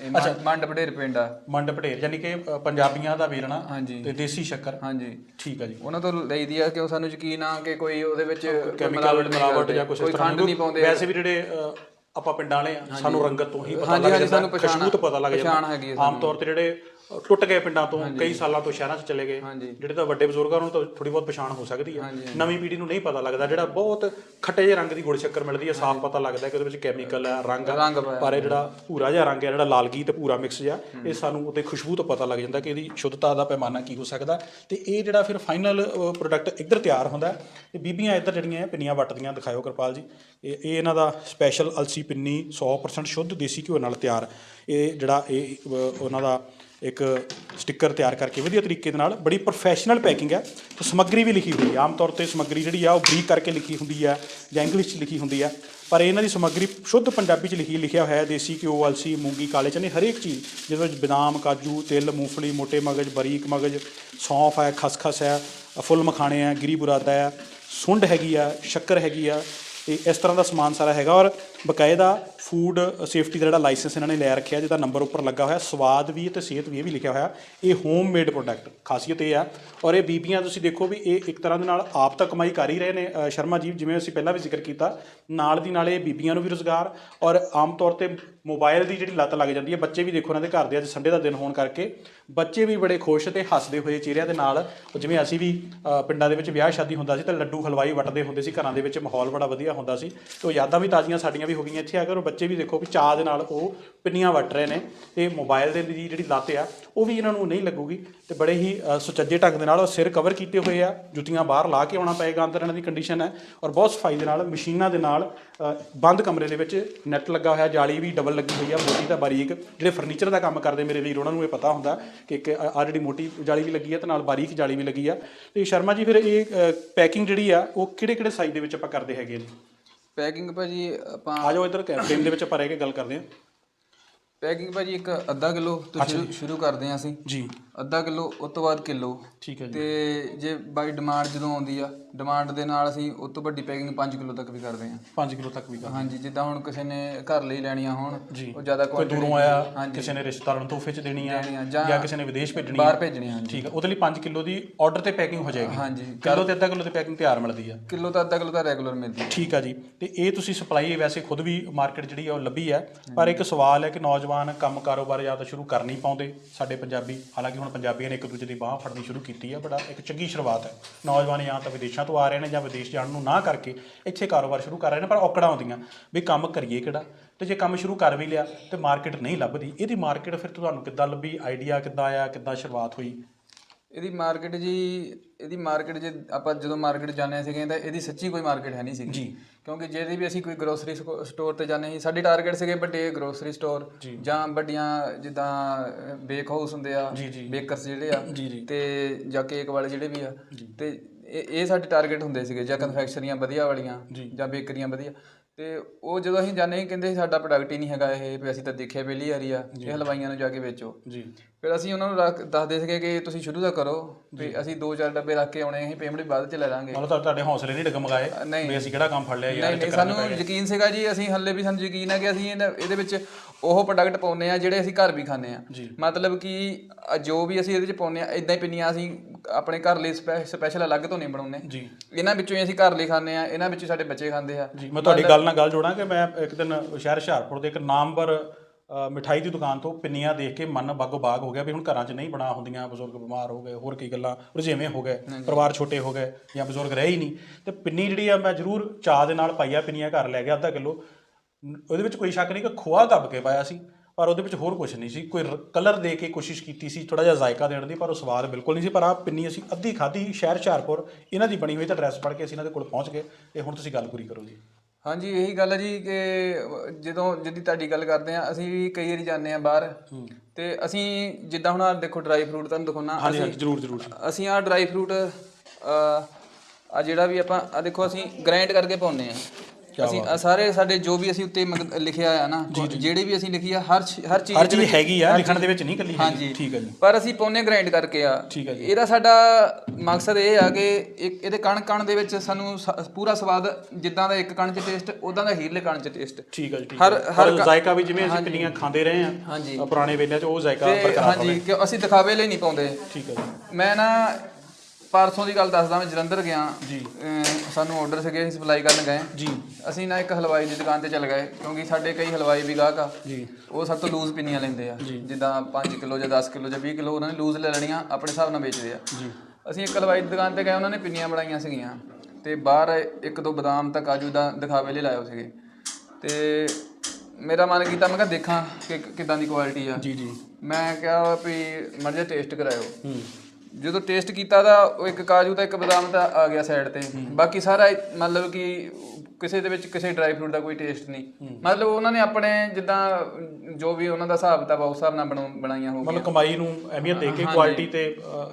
ਇਹ ਮੰਡ- ਮੰਡ ਪਿੰਡ ਆ। ਮੰਡ ਪਟੇਰ ਯਾਨੀ ਕਿ ਅ, ਪੰਜਾਬੀਆਂ ਦਾ ਵੇਲਣਾ ਹਾਂਜੀ। ਤੇ ਦੇਸੀ ਸ਼ੱਕਰ। ਹਾਂਜੀ। ਠੀਕ ਆ ਜੀ। ਉਹਨਾਂ ਤੋਂ ਲਈਦੀ ਆ ਕਿ ਉਹ ਸਾਨੂੰ ਯਕੀਨ ਆ ਕਿ ਕੋਈ ਉਹਦੇ ਵਿੱਚ ਕੋਈ ਕੈਮੀਕਲ ਮਿਲਾਵਟ ਨਹੀਂ ਮਿਲਾਵਟ ਕਰਦੇ, ਜਾਂ ਕੁਝ ਕੋਈ ਤਰ੍ਹਾਂ ਖੰਡ ਨਹੀਂ ਪਾਉਂਦੇ। ਵੈਸੇ ਵੀ ਜਿਹੜੇ ਅ, ਆਪਾਂ ਪਿੰਡਾਂ ਵਾਲੇ ਆ ਸਾਨੂੰ ਰੰਗਤ ਤੋਂ ਹੀ ਪਤਾ ਹਾਂਜੀ, ਲੱਗ ਹਾਂਜੀ, ਜਾਂਦਾ ਸਾਨੂੰ ਪਛਾਣ- ਖੁਸ਼ਬੂ ਤੋਂ ਪਤਾ ਲੱਗ ਪਛਾਣ ਜਾਂਦਾ ਹੈਗੀ ਹੈ ਆਮ ਤੌਰ ਤੇ ਜਿਹੜੇ ਟੁੱਟ ਗਏ ਪਿੰਡਾਂ ਤੋਂ ਕਈ ਸਾਲਾਂ ਤੋਂ ਸ਼ਹਿਰਾਂ 'ਚ ਚਲੇ ਗਏ। ਜਿਹੜੇ ਤਾਂ ਵੱਡੇ ਬਜ਼ੁਰਗਾਂ ਨੂੰ ਤਾਂ ਥੋੜੀ ਬਹੁਤ ਪਛਾਣ ਹੋ ਸਕਦੀ ਹੈ ਨਵੀਂ ਪੀੜ੍ਹੀ ਨੂੰ ਨਹੀਂ ਪਤਾ ਲੱਗਦਾ। ਜਿਹੜਾ ਬਹੁਤ ਖੱਟੇ ਜਿਹੇ ਰੰਗ ਦੀ ਗੁੜ ਸ਼ੱਕਰ ਮਿਲਦੀ ਹੈ ਸਾਫ਼ ਪਤਾ ਲੱਗਦਾ ਕਿ ਉਹਦੇ ਵਿੱਚ ਕੈਮੀਕਲ ਹੈ ਰੰਗ ਆ। ਰੰਗ ਪਾਇਆ। ਪਰ ਇਹ ਜਿਹੜਾ ਭੂਰਾ ਜਿਹਾ ਰੰਗ ਹੈ ਜਿਹੜਾ ਲਾਲਗੀ ਤੇ ਭੂਰਾ ਮਿਕਸ ਜਿਹਾ ਇਹ ਸਾਨੂੰ ਉਹਦੇ ਖੁਸ਼ਬੂ ਤੋਂ ਪਤਾ ਲੱਗ ਜਾਂਦਾ ਕਿ ਇਹਦੀ ਸ਼ੁੱਧਤਾ ਦਾ ਪੈਮਾਨਾ ਕੀ ਹੋ ਸਕਦਾ। ਤੇ ਇਹ ਜਿਹੜਾ ਫਿਰ ਫਾਈਨਲ ਪ੍ਰੋਡਕਟ ਇੱਧਰ ਤਿਆਰ ਹੁੰਦਾ। ਤੇ ਬੀਬੀਆਂ ਇੱਧਰ ਜਿਹੜੀਆਂ ਪਿੰਨੀਆਂ ਵੱਟਦੀਆਂ ਦਿਖਾਇਓ ਕਿਰਪਾਲ ਜੀ। ਇਹ ਇਹ ਇਹਨਾਂ ਦਾ ਸਪੈਸ਼ਲ ਅਲਸੀ ਪਿੰਨੀ 100% ਸ਼ੁੱਧ ਦੇਸੀ ਘਿਓ ਨਾਲ ਤਿਆਰ। ਇਹ ਜਿਹੜਾ ਇਹ ਉਹਨਾਂ ਦਾ ਇੱਕ ਸਟicker ਤਿਆਰ ਕਰਕੇ ਵਧੀਆ ਤਰੀਕੇ ਦੇ ਨਾਲ, ਬੜੀ ਪ੍ਰੋਫੈਸ਼ਨਲ ਪੈਕਿੰਗ ਹੈ, ਤੇ ਸਮੱਗਰੀ ਵੀ ਲਿਖੀ ਹੋਈ ਹੈ। ਆਮ ਤੌਰ ਤੇ ਸਮੱਗਰੀ ਜਿਹੜੀ ਆ, ਉਹ ਬਰੀਕ ਕਰਕੇ ਲਿਖੀ ਹੁੰਦੀ ਹੈ ਜਾਂ ਇੰਗਲਿਸ਼ 'ਚ ਲਿਖੀ ਹੁੰਦੀ ਹੈ। ਪਰ ਇਹਨਾਂ ਦੀ ਸਮੱਗਰੀ ਸ਼ੁੱਧ ਪੰਜਾਬੀ 'ਚ ਲਿਖੀ, ਲਿਖਿਆ ਹੋਇਆ ਹੈ, ਦੇਸੀ ਘਿਓ, ਅਲਸੀ, ਮੂੰਗੀ, ਕਾਲੇ ਚਨੇ, ਹਰੇਕ ਚੀਜ਼, ਜਿਹਦੇ ਵਿੱਚ ਬਦਾਮ, ਕਾਜੂ, ਤਿਲ, ਮੂੰਗਫਲੀ, ਮੋਟੇ ਮਗਜ, ਬਰੀਕ ਮਗਜ, ਸੌਂਫ ਹੈ, ਖਸਖਸ ਹੈ, ਫੁੱਲ ਮਖਾਣੇ ਹੈ, ਗਿਰੀ ਬੁਰਾਦਾ ਹੈ, ਸੁੰਡ ਹੈਗੀ ਆ, ਸ਼ੱਕਰ ਹੈਗੀ ਆ, ਤੇ ਇਸ ਤਰ੍ਹਾਂ ਦਾ ਸਮਾਨ ਸਾਰਾ ਹੈਗਾ। ਔਰ ਬਕਾਇਦਾ ਫੂਡ ਸੇਫਟੀ ਦਾ ਜਿਹੜਾ ਲਾਇਸੈਂਸ ਇਹਨਾਂ ਨੇ ਲੈ ਰੱਖਿਆ ਜਿਹਦਾ ਨੰਬਰ ਉੱਪਰ ਲੱਗਾ ਹੋਇਆ ਸਵਾਦ ਵੀ ਤੇ ਸਿਹਤ ਵੀ ਇਹ ਵੀ ਲਿਖਿਆ ਹੋਇਆ ਇਹ ਹੋਮ ਮੇਡ ਪ੍ਰੋਡਕਟ ਖਾਸੀਅਤ ਇਹ ਆ। ਔਰ ਇਹ ਬੀਬੀਆਂ ਤੁਸੀਂ ਦੇਖੋ ਵੀ ਇਹ ਇੱਕ ਤਰ੍ਹਾਂ ਦੇ ਨਾਲ ਆਪ ਤਾਂ ਕਮਾਈ ਕਰ ਹੀ ਰਹੇ ਨੇ ਅ, ਸ਼ਰਮਾ ਜੀ ਜਿਵੇਂ ਅਸੀਂ ਪਹਿਲਾਂ ਵੀ ਜ਼ਿਕਰ ਕੀਤਾ ਨਾਲ ਦੀ ਨਾਲ ਇਹ ਬੀਬੀਆਂ ਨੂੰ ਵੀ ਰੋਜ਼ਗਾਰ ਔਰ ਆਮ ਤੌਰ ਤੇ ਮੋਬਾਈਲ ਦੀ ਜਿਹੜੀ ਲੱਤ ਲੱਗ ਜਾਂਦੀ ਹੈ ਬੱਚੇ ਵੀ ਦੇਖੋ ਇਹਨਾਂ ਦੇ ਘਰ ਦੇ ਅੱਜ ਸੰਡੇ ਦਾ ਦਿਨ ਹੋਣ ਕਰਕੇ ਬੱਚੇ ਵੀ ਬੜੇ ਖੁਸ਼ ਤੇ ਹੱਸਦੇ ਹੋਏ ਚਿਹਰਿਆਂ ਦੇ ਨਾਲ ਉਹ ਜਿਵੇਂ ਅਸੀਂ ਵੀ ਅ, ਪਿੰਡਾਂ ਦੇ ਵਿੱਚ ਵਿਆਹ ਸ਼ਾਦੀ ਹੁੰਦਾ ਸੀ ਤਾਂ ਲੱਡੂ ਹਲਵਾਈ ਵਟਦੇ ਹੁੰਦੇ ਸੀ ਘਰਾਂ ਦੇ ਵਿੱਚ ਮਾਹੌਲ ਬੜਾ ਵਧੀਆ ਹੁੰਦਾ ਸੀ ਤੇ ਉਹ ਯਾਦਾਂ ਵੀ ਤਾਜ਼ੀਆਂ ਸਾਡੀਆਂ ਵੀ ਹੋ ਗਈਆਂ। ਇੱਥੇ ਆ ਕੇ ਉਹ ਬੱਚੇ ਵੀ ਦੇਖੋ ਵੀ ਚਾਹ ਦੇ ਨਾਲ ਉਹ ਪਿੰਨੀਆਂ ਵੱਟ ਰਹੇ ਨੇ ਤੇ ਮੋਬਾਈਲ ਦੇ ਦੀ ਜਿਹੜੀ ਲੱਤ ਆ, ਉਹ ਵੀ ਇਹਨਾਂ ਨੂੰ ਨਹੀਂ ਲੱਗੂਗੀ ਤੇ ਬੜੇ ਹੀ ਸੁਚੱਜੇ ਢੰਗ ਦੇ ਨਾਲ ਉਹ ਸਿਰ ਕਵਰ ਕੀਤੇ ਹੋਏ ਆ। ਜੁੱਤੀਆਂ ਬਾਹਰ ਲਾ ਕੇ ਆਉਣਾ ਪਏਗਾ ਅੰਦਰ ਇਹਨਾਂ ਦੀ ਕੰਡੀਸ਼ਨ ਹੈ ਔਰ ਬਹੁਤ ਸਫ਼ਾਈ ਦੇ ਨਾਲ, ਮਸ਼ੀਨਾਂ ਦੇ ਨਾਲ ਬੰਦ ਕਮਰੇ ਦੇ ਵਿੱਚ ਨੈਟ ਲੱਗਾ ਹੋਇਆ, ਜਾਲੀ ਵੀ ਡਬਲ ਲੱਗੀ ਹੋਈ ਆ। ਮੋਟੀ ਤਾਂ ਬਾਰੀਕ ਜਿਹੜੇ ਫਰਨੀਚਰ ਦਾ ਕੰਮ ਕਰਦੇ ਮੇਰੇ ਵੀਰ, ਉਹਨਾਂ ਨੂੰ ਇਹ ਪਤਾ ਹੁੰਦਾ ਕਿ ਇੱਕ ਆ ਜਿਹੜੀ ਮੋਟੀ ਜਾਲੀ ਵੀ ਲੱਗੀ ਆ ਤੇ ਨਾਲ ਬਾਰੀਕ ਜਾਲੀ ਵੀ ਲੱਗੀ ਆ। ਤੇ ਸ਼ਰਮਾ ਜੀ, ਫਿਰ ਇਹ ਪੈਕਿੰਗ ਜਿਹੜੀ ਆ, ਉਹ ਕਿਹੜੇ ਕਿਹੜੇ ਸਾਈਜ਼ ਦੇ ਵਿੱਚ ਆਪਾਂ ਕਰਦੇ ਹੈਗੇ ਨੇ ਪੈਕਿੰਗ ਭਾਜੀ ਆਪਾਂ ਆ ਜਾਓ ਇੱਧਰ ਫਰੇਮ ਦੇ ਵਿੱਚ ਆਪਾਂ ਰਹਿ ਕੇ ਗੱਲ ਕਰਦੇ ਹਾਂ। ਪੈਕਿੰਗ ਭਾਜੀ ਇੱਕ ਅੱਧਾ ਕਿਲੋ ਤੋਂ ਸ਼ੁਰੂ ਸ਼ੁਰੂ ਕਰਦੇ ਹਾਂ ਅਸੀਂ। ਜੀ। ਅੱਧਾ ਕਿਲੋ ਉਸ ਤੋਂ ਬਾਅਦ ਕਿਲੋ। ਠੀਕ ਹੈ ਜੀ। ਤੇ ਜੇ ਬਾਈ ਡਿਮਾਂਡ ਜਦੋਂ ਆਉਂਦੀ ਆ ਡਿਮਾਂਡ ਦੇ ਨਾਲ ਅਸੀਂ ਉਸ ਤੋਂ ਵੱਡੀ ਪੈਕਿੰਗ 5 ਕਿਲੋ ਤੱਕ ਵੀ ਕਰਦੇ ਹਾਂ। 5 ਕਿਲੋ ਤੱਕ ਵੀ ਕਰ ਹਾਂਜੀ ਜਿੱਦਾਂ ਹੁਣ ਕਿਸੇ ਨੇ ਘਰ ਲਈ ਲੈਣੀਆਂ ਹੋਣ ਜੀ। ਉਹ ਜ਼ਿਆਦਾ ਕੋਈ ਦੂਰੋਂ ਆਇਆ ਕਿਸੇ ਨੇ ਰਿਸ਼ਤੇਦਾਰਾਂ ਨੂੰ ਤੋਹਫੇ ਚ ਦੇਣੀ ਆ ਆ, ਜਾਂ ਕਿਸੇ ਨੇ ਵਿਦੇਸ਼ ਭੇਜਣੀ ਬਾਹਰ ਆ ਭੇਜਣੀ ਹਾਂਜੀ। ਠੀਕ ਹੈ ਉਹਦੇ ਲਈ 5 ਕਿਲੋ ਦੀ ਆਰਡਰ ਤੇ ਪੈਕਿੰਗ ਹੋ ਜਾਏਗੀ। ਹਾਂਜੀ। ਕਿਲੋ ਤੇ ਅੱਧਾ ਕਿਲੋ ਦੀ ਪੈਕਿੰਗ ਤਿਆਰ ਮਿਲਦੀ ਆ। ਕਿਲੋ ਤਾਂ ਅੱਧਾ ਕਿਲੋ ਤਾਂ ਰੈਗੂਲਰ ਮਿਲਦੀ ਹੈ। ਠੀਕ ਆ ਜੀ। ਤੇ ਇਹ ਤੁਸੀਂ ਸਪਲਾਈ ਵੈਸੇ ਖੁਦ ਵੀ ਮਾਰਕੀਟ ਜਿਹੜੀ ਆ ਉਹ ਲੱਭੀ ਆ। ਪਰ ਇੱਕ ਸਵਾਲ ਹੈ ਕਿ ਨੌਜਵਾਨ ਕੰਮ ਕਾਰੋਬਾਰ ਜਾਂ ਤਾਂ ਸ਼ੁਰੂ ਕਰ ਨਹੀਂ ਪਾਉਂਦੇ ਸਾਡੇ ਪੰਜਾਬੀ ਹਾਲਾਂਕਿ ਹੁਣ ਪੰਜਾਬੀਆਂ ਨੇ ਇੱਕ ਦੂਜੇ ਦੀ ਬਾਹ ਫੜਨੀ ਸ਼ੁਰੂ ਕੀਤੀ ਹੈ ਬੜਾ ਇੱਕ ਚੰਗੀ ਸ਼ੁਰੂਆਤ ਹੈ। ਨੌਜਵਾਨ ਜਾਂ ਤਾਂ ਵਿਦੇਸ਼ਾਂ ਤੋਂ ਆ ਰਹੇ ਨੇ ਜਾਂ ਵਿਦੇਸ਼ ਜਾਣ ਨੂੰ ਨਾ ਕਰਕੇ ਇੱਥੇ ਕਾਰੋਬਾਰ ਸ਼ੁਰੂ ਕਰ ਰਹੇ ਨੇ, ਪਰ ਔਕੜਾਂ ਆਉਂਦੀਆਂ ਵੀ ਕੰਮ ਕਰੀਏ ਕਿਹੜਾ? ਤੇ ਜੇ ਕੰਮ ਸ਼ੁਰੂ ਕਰ ਵੀ ਲਿਆ ਤੇ ਮਾਰਕੀਟ ਨਹੀਂ ਲੱਭਦੀ, ਇਹਦੀ ਮਾਰਕੀਟ ਫਿਰ ਤੁਹਾਨੂੰ ਕਿੱਦਾਂ ਲੱਭੀ? ਆਈਡੀਆ ਕਿੱਦਾਂ ਆਇਆ? ਕਿੱਦਾਂ ਸ਼ੁਰੂਆਤ ਹੋਈ? ਇਹਦੀ ਮਾਰਕੀਟ ਜੀ ਇਹਦੀ ਮਾਰਕੀਟ ਜੇ ਆਪਾਂ ਜਦੋਂ ਮਾਰਕੀਟ ਜਾਂਦੇ ਸੀਗੇ ਤਾਂ ਇਹਦੀ ਸੱਚੀ ਕੋਈ ਮਾਰਕੀਟ ਹੈ ਨਹੀਂ ਸੀਗੀ ਜੀ। ਕਿਉਂਕਿ ਜਿਹਦੀ ਵੀ ਅਸੀਂ ਕੋਈ ਗਰੋਸਰੀ ਸਟੋਰ ਤੇ ਜਾਂਦੇ ਸੀ ਸਾਡੇ ਟਾਰਗੇਟ ਸੀਗੇ ਵੱਡੇ ਗਰੋਸਰੀ ਸਟੋਰ ਜਾਂ ਵੱਡੀਆਂ ਜਿੱਦਾਂ ਬੇਕ ਹਾਊਸ ਹੁੰਦੇ ਆ। ਬੇਕਰਸ ਜਿਹੜੇ ਆ। ਤੇ ਜਾਂ ਕੇਕ ਵਾਲੇ ਜਿਹੜੇ ਵੀ ਆ ਤੇ ਇਹ ਇਹ ਸਾਡੇ ਟਾਰਗੇਟ ਹੁੰਦੇ ਸੀਗੇ ਜਾਂ ਕਨਫੈਕਸ਼ਨਰੀਆਂ ਵਧੀਆ ਵਾਲੀਆਂ ਜਾਂ ਬੇਕਰੀਆਂ ਵਧੀਆ ਤੇ ਉਹ ਜਦੋਂ ਅਸੀਂ ਜਾਂਦੇ ਸੀ ਕਹਿੰਦੇ ਸਾਡਾ ਪ੍ਰੋਡਕਟ ਹੀ ਨਹੀਂ ਹੈਗਾ ਇਹ ਵੀ ਅਸੀਂ ਤਾਂ ਦੇਖਿਆ ਪਹਿਲੀ ਵਾਰੀ ਆ ਇਹ ਹਲਵਾਈਆਂ ਨੂੰ ਜਾ ਕੇ ਵੇਚੋ। ਜੀ। ਫਿਰ ਅਸੀਂ ਉਹਨਾਂ ਨੂੰ ਰੱਖ- ਦੱਸਦੇ ਸੀਗੇ ਕਿ ਤੁਸੀਂ ਸ਼ੁਰੂ ਦਾ ਕਰੋ ਵੀ ਅਸੀਂ ਦੋ ਚਾਰ ਡੱਬੇ ਰੱਖ ਕੇ ਆਉਣੇ ਅਸੀਂ ਪੇਮੈਂਟ ਵੀ ਬਾਅਦ ਚ ਲੈ ਲਾਂਗੇ। ਮਤਲਬ ਤੁਹਾਡੇ- ਤੁਹਾਡੇ ਹੌਸਲੇ ਨਹੀਂ ਡਗਮਗਾਏ ਨਹੀਂ। ਵੀ ਅਸੀਂ ਕਿਹੜਾ ਕੰਮ ਫੜ ਲਿਆ ਯਾਰ ਨਹੀਂ ਨਹੀਂ ਸਾਨੂੰ ਯਕੀਨ ਸੀਗਾ ਜੀ ਅਸੀਂ ਹੱਲੇ ਵੀ ਸਾਨੂੰ ਯਕੀਨ ਹੈ ਕਿ ਅਸੀਂ ਇਹਦਾ- ਇਹਦੇ ਵਿੱਚ ਉਹ ਪ੍ਰੋਡਕਟ ਪਾਉਂਦੇ ਆ ਜਿਹੜੇ ਅਸੀਂ ਘਰ ਵੀ ਖਾਂਦੇ ਆ ਜੀ। ਮਤਲਬ ਕਿ ਅ, ਜੋ ਵੀ ਅਸੀਂ ਇਹਦੇ ਵਿੱਚ ਪਾਉਂਦੇ ਆ ਇਦਾਂ ਹੀ ਪਿੰਨੀਆਂ ਅਸੀਂ ਆਪਣੇ ਘਰ ਲਈ ਸਪੈਸ਼ਲ ਅਲੱਗ ਤੋਂ ਨਹੀਂ ਬਣਾਉਂਦੇ। ਜੀ। ਇਹਨਾਂ ਵਿੱਚੋਂ ਹੀ ਅਸੀਂ ਘਰ ਲਈ ਖਾਂਦੇ ਆ ਇਹਨਾਂ ਵਿੱਚੋਂ ਸਾਡੇ ਬੱਚੇ ਖਾਂਦੇ ਆ। ਜੀ ਮੈਂ ਤੁਹਾਡੀ ਗੱਲ ਨਾਲ ਗੱਲ ਜੋੜਾਂ ਕਿ ਮੈਂ ਇੱਕ ਦਿਨ ਸ਼ਹਿਰ ਹੁਸ਼ਿਆਰਪੁਰ ਦੇ ਇੱਕ ਨਾਮਵਰ ਮਿਠਾਈ ਦੀ ਦੁਕਾਨ ਤੋਂ ਪਿੰਨੀਆਂ ਦੇਖ ਕੇ ਮਨ ਬਾਗੋ ਬਾਗ ਹੋ ਗਿਆ ਵੀ ਹੁਣ ਘਰਾਂ 'ਚ ਨਹੀਂ ਬਣਾ ਹੁੰਦੀਆਂ ਬਜ਼ੁਰਗ ਬਿਮਾਰ ਹੋ ਗਏ ਹੋਰ ਕੀ ਗੱਲਾਂ ਰੁਝੇਵੇਂ ਹੋ ਗਏ ਪਰਿਵਾਰ ਛੋਟੇ ਹੋ ਗਏ ਜਾਂ ਬਜ਼ੁਰਗ ਰਹੇ ਹੀ ਨਹੀਂ। ਤੇ ਪਿੰਨੀ ਜਿਹੜੀ ਆ ਮੈਂ ਜ਼ਰੂਰ ਚਾਹ ਦੇ ਨਾਲ ਪਾਈਆ ਪਿੰਨੀਆਂ ਘਰ ਲੈ ਗਿਆ ਅੱਧਾ ਕਿਲੋ। ਉਹਦੇ ਵਿੱਚ ਕੋਈ ਸ਼ੱਕ ਨਹੀਂ ਕਿ ਖੋਆ ਦੱਬ ਕੇ ਪਾਇਆ ਸੀ ਪਰ ਉਹਦੇ ਵਿੱਚ ਹੋਰ ਕੁਝ ਨਹੀਂ ਸੀ। ਕੋਈ ਕਲਰ ਦੇ ਕੇ ਕੋਸ਼ਿਸ਼ ਕੀਤੀ ਸੀ ਥੋੜਾ ਜਿਹਾ ਜ਼ਾਇਕਾ ਦੇਣ ਦੀ ਪਰ ਉਹ ਸਵਾਦ ਬਿਲਕੁਲ ਨਹੀਂ ਸੀ। ਪਰ ਆ ਪਿੰਨੀ ਅਸੀਂ ਅੱਧੀ ਖਾਧੀ ਸ਼ਹਿਰ ਹੁਸ਼ਿਆਰਪੁਰ ਇਹਨਾਂ ਦੀ ਬਣੀ ਹੋਈ ਤਾਂ ਐਡਰੈਸ ਪੜ੍ਹ ਕੇ ਅਸੀਂ ਇਹਨਾਂ ਦੇ ਕੋਲ ਪਹੁੰਚ ਗਏ। ਤੇ ਹੁਣ ਤੁਸੀਂ ਗੱਲ ਪੂਰੀ ਕਰੋ ਜੀ। ਹਾਂਜੀ ਇਹੀ ਗੱਲ ਹੈ ਜੀ ਕਿ ਜਦੋਂ ਜਿੱਦੀ ਤੁਹਾਡੀ ਗੱਲ ਕਰਦੇ ਆ ਅਸੀਂ ਵੀ ਕਈ ਵਾਰੀ ਜਾਂਦੇ ਆ ਬਾਹਰ ਤੇ ਅਸੀਂ ਜਿੱਦਾਂ ਹੁਣ ਆਹ ਦੇਖੋ ਡਰਾਈ ਫਰੂਟ ਤੁਹਾਨੂੰ ਦਿਖਾਉਣਾ ਹਾਂਜੀ ਹਾਂਜੀ ਜਰੂਰ ਜਰੂਰ। ਅਸੀਂ ਆ ਡਰਾਈ ਫਰੂਟ ਆ ਜਿਹੜਾ ਵੀ ਆਪਾਂ ਆ ਦੇਖੋ ਅਸੀਂ ਗ੍ਰਾਈਂਡ ਕਰਕੇ ਪਾਉਨੇ ਆ। ਅਸੀਂ ਸਾਰੇ ਸਾਡੇ ਜੋ ਵੀ ਅਸੀਂ ਉੱਤੇ ਮਗ- ਲਿਖਿਆ ਆ ਨਾ ਜਿਹੜੇ ਵੀ ਅਸੀਂ ਲਿਖੀ ਆ ਹਰ ਚੀ- ਹਰ ਚੀਜ਼ ਹਰ ਦੇ ਚੀਜ਼ ਵਿੱਚ- ਹੈਗੀ ਆ ਲਿਖਣ ਦੇ ਵਿੱਚ ਨਹੀਂ ਕੱਲੀ ਹਾਂਜੀ। ਠੀਕ ਹੈ ਜੀ। ਪਰ ਅਸੀਂ ਪਾਉਨੇ ਗ੍ਰਾਈਂਡ ਕਰਕੇ ਆ। ਠੀਕ ਹੈ ਜੀ। ਇਹਦਾ ਸਾਡਾ ਮਕਸਦ ਇਹ ਆ ਕਿ ਇੱਕ ਇਹਦੇ ਕਣ ਕਣ ਦੇ ਵਿੱਚ ਸਾਨੂੰ ਸ- ਪੂਰਾ ਸਵਾਦ ਜਿੱਦਾਂ ਦਾ ਇੱਕ ਕਣ ਚ ਟੇਸਟ ਉਦਾਂ ਦਾ ਹੀਰਲੇ ਕਣ ਚ ਟੇਸਟ ਠੀਕ ਹੈ ਜੀ ਠੀਕ ਹਰ- ਹੈ ਹਰ ਜ਼ਾਇਕਾ ਵੀ ਜਿਵੇਂ ਅਸੀਂ ਪਿੰਨੀਆਂ ਖਾਂਦੇ ਰਹੇ ਆ ਹਾਂਜੀ। ਪੁਰਾਣੇ ਵੇਲਿਆਂ 'ਚ ਉਹ ਜ਼ਾਇਕਾ ਤੇ ਬਰਕਰਾਰ ਹਾਂਜੀ ਕਿ ਅਸੀਂ ਦਿਖਾਵੇ ਲਈ ਨਹੀਂ ਪਾਉਂਦੇ। ਠੀਕ ਹੈ ਜੀ। ਮੈਂ ਨਾ ਪਰਸੋਂ ਦੀ ਗੱਲ ਦੱਸਦਾ ਮੈਂ ਜਲੰਧਰ ਗਿਆ। ਜੀ। ਅਮ ਸਾਨੂੰ ਆਰਡਰ ਸੀਗੇ ਅਸੀਂ ਸਪਲਾਈ ਕਰਨ ਗਏ। ਜੀ। ਅਸੀਂ ਨਾ ਇੱਕ ਹਲਵਾਈ ਦੀ ਦੁਕਾਨ ਤੇ ਚੱਲ ਗਏ ਕਿਉਂਕਿ ਸਾਡੇ ਕਈ ਹਲਵਾਈ ਵੀ ਗਾਹਕ ਆ। ਜੀ। ਉਹ ਸਭ ਤੋਂ ਲੂਜ਼ ਪਿੰਨੀਆਂ ਲੈਂਦੇ ਆ। ਜਿੱਦਾਂ 5 ਕਿਲੋ ਜਾਂ 10 ਕਿਲੋ ਜਾਂ 20 ਕਿਲੋ ਉਹਨਾਂ ਨੇ ਲੂਜ਼ ਲੈ ਲੈਣੀਆਂ ਆਪਣੇ ਹਿਸਾਬ ਨਾਲ ਵੇਚਦੇ ਆ। ਜੀ। ਅਸੀਂ ਇੱਕ ਹਲਵਾਈ ਦੀ ਦੁਕਾਨ ਤੇ ਗਏ ਉਹਨਾਂ ਨੇ ਪਿੰਨੀਆਂ ਬਣਾਈਆਂ ਸੀਗੀਆਂ। ਤੇ ਬਾਹਰ ਇੱਕ ਦੋ ਬਦਾਮ ਤਾਂ ਕਾਜੂ ਦਾ ਦਿਖਾਵੇ ਲਈ ਹੋਏ ਸੀਗੇ। ਤੇ ਮੇਰਾ ਮਨ ਕੀਤਾ ਮੈਂ ਕਿਹਾ ਦੇਖਾਂ ਕਿ ਕਿਦਾਂ ਦੀ ਕੁਆਲਿਟੀ ਆ। ਜੀ ਜੀ। ਮੈਂ ਕਿਹਾ ਵੀ ਮਰਜ਼ੀ ਟੇਸਟ ਕਰਾਇਓ। ਹੂੰ। ਜਦੋਂ ਟੇਸਟ ਕੀਤਾ ਤਾਂ ਉਹ ਇੱਕ ਕਾਜੂ ਦਾ ਇੱਕ ਬਦਾਮ ਦਾ ਆ ਗਿਆ ਸਾਈਡ ਤੇ। ਬਾਕੀ ਸਾਰਾ ਮਤਲਬ ਕਿ ਕਿਸੇ ਦੇ ਵਿੱਚ ਕਿਸੇ ਡਰਾਈ ਫਰੂਟ ਦਾ ਕੋਈ ਟੇਸਟ ਨਹੀਂ। ਮਤਲਬ ਉਹਨਾਂ ਨੇ ਆਪਣੇ ਜਿੱਦਾਂ ਜੋ ਵੀ ਉਹਨਾਂ ਦਾ ਹਿਸਾਬ ਆ ਉਸ ਹਿਸਾਬ ਨਾਲ ਬਣਾਈਆਂ ਹੋਊਗੀਆਂ ਮਤਲਬ ਕਮਾਈ ਨੂੰ ਅਹਿਮੀਅਤ ਦੇ ਕੇ ਕੁਆਲਿਟੀ ਤੇ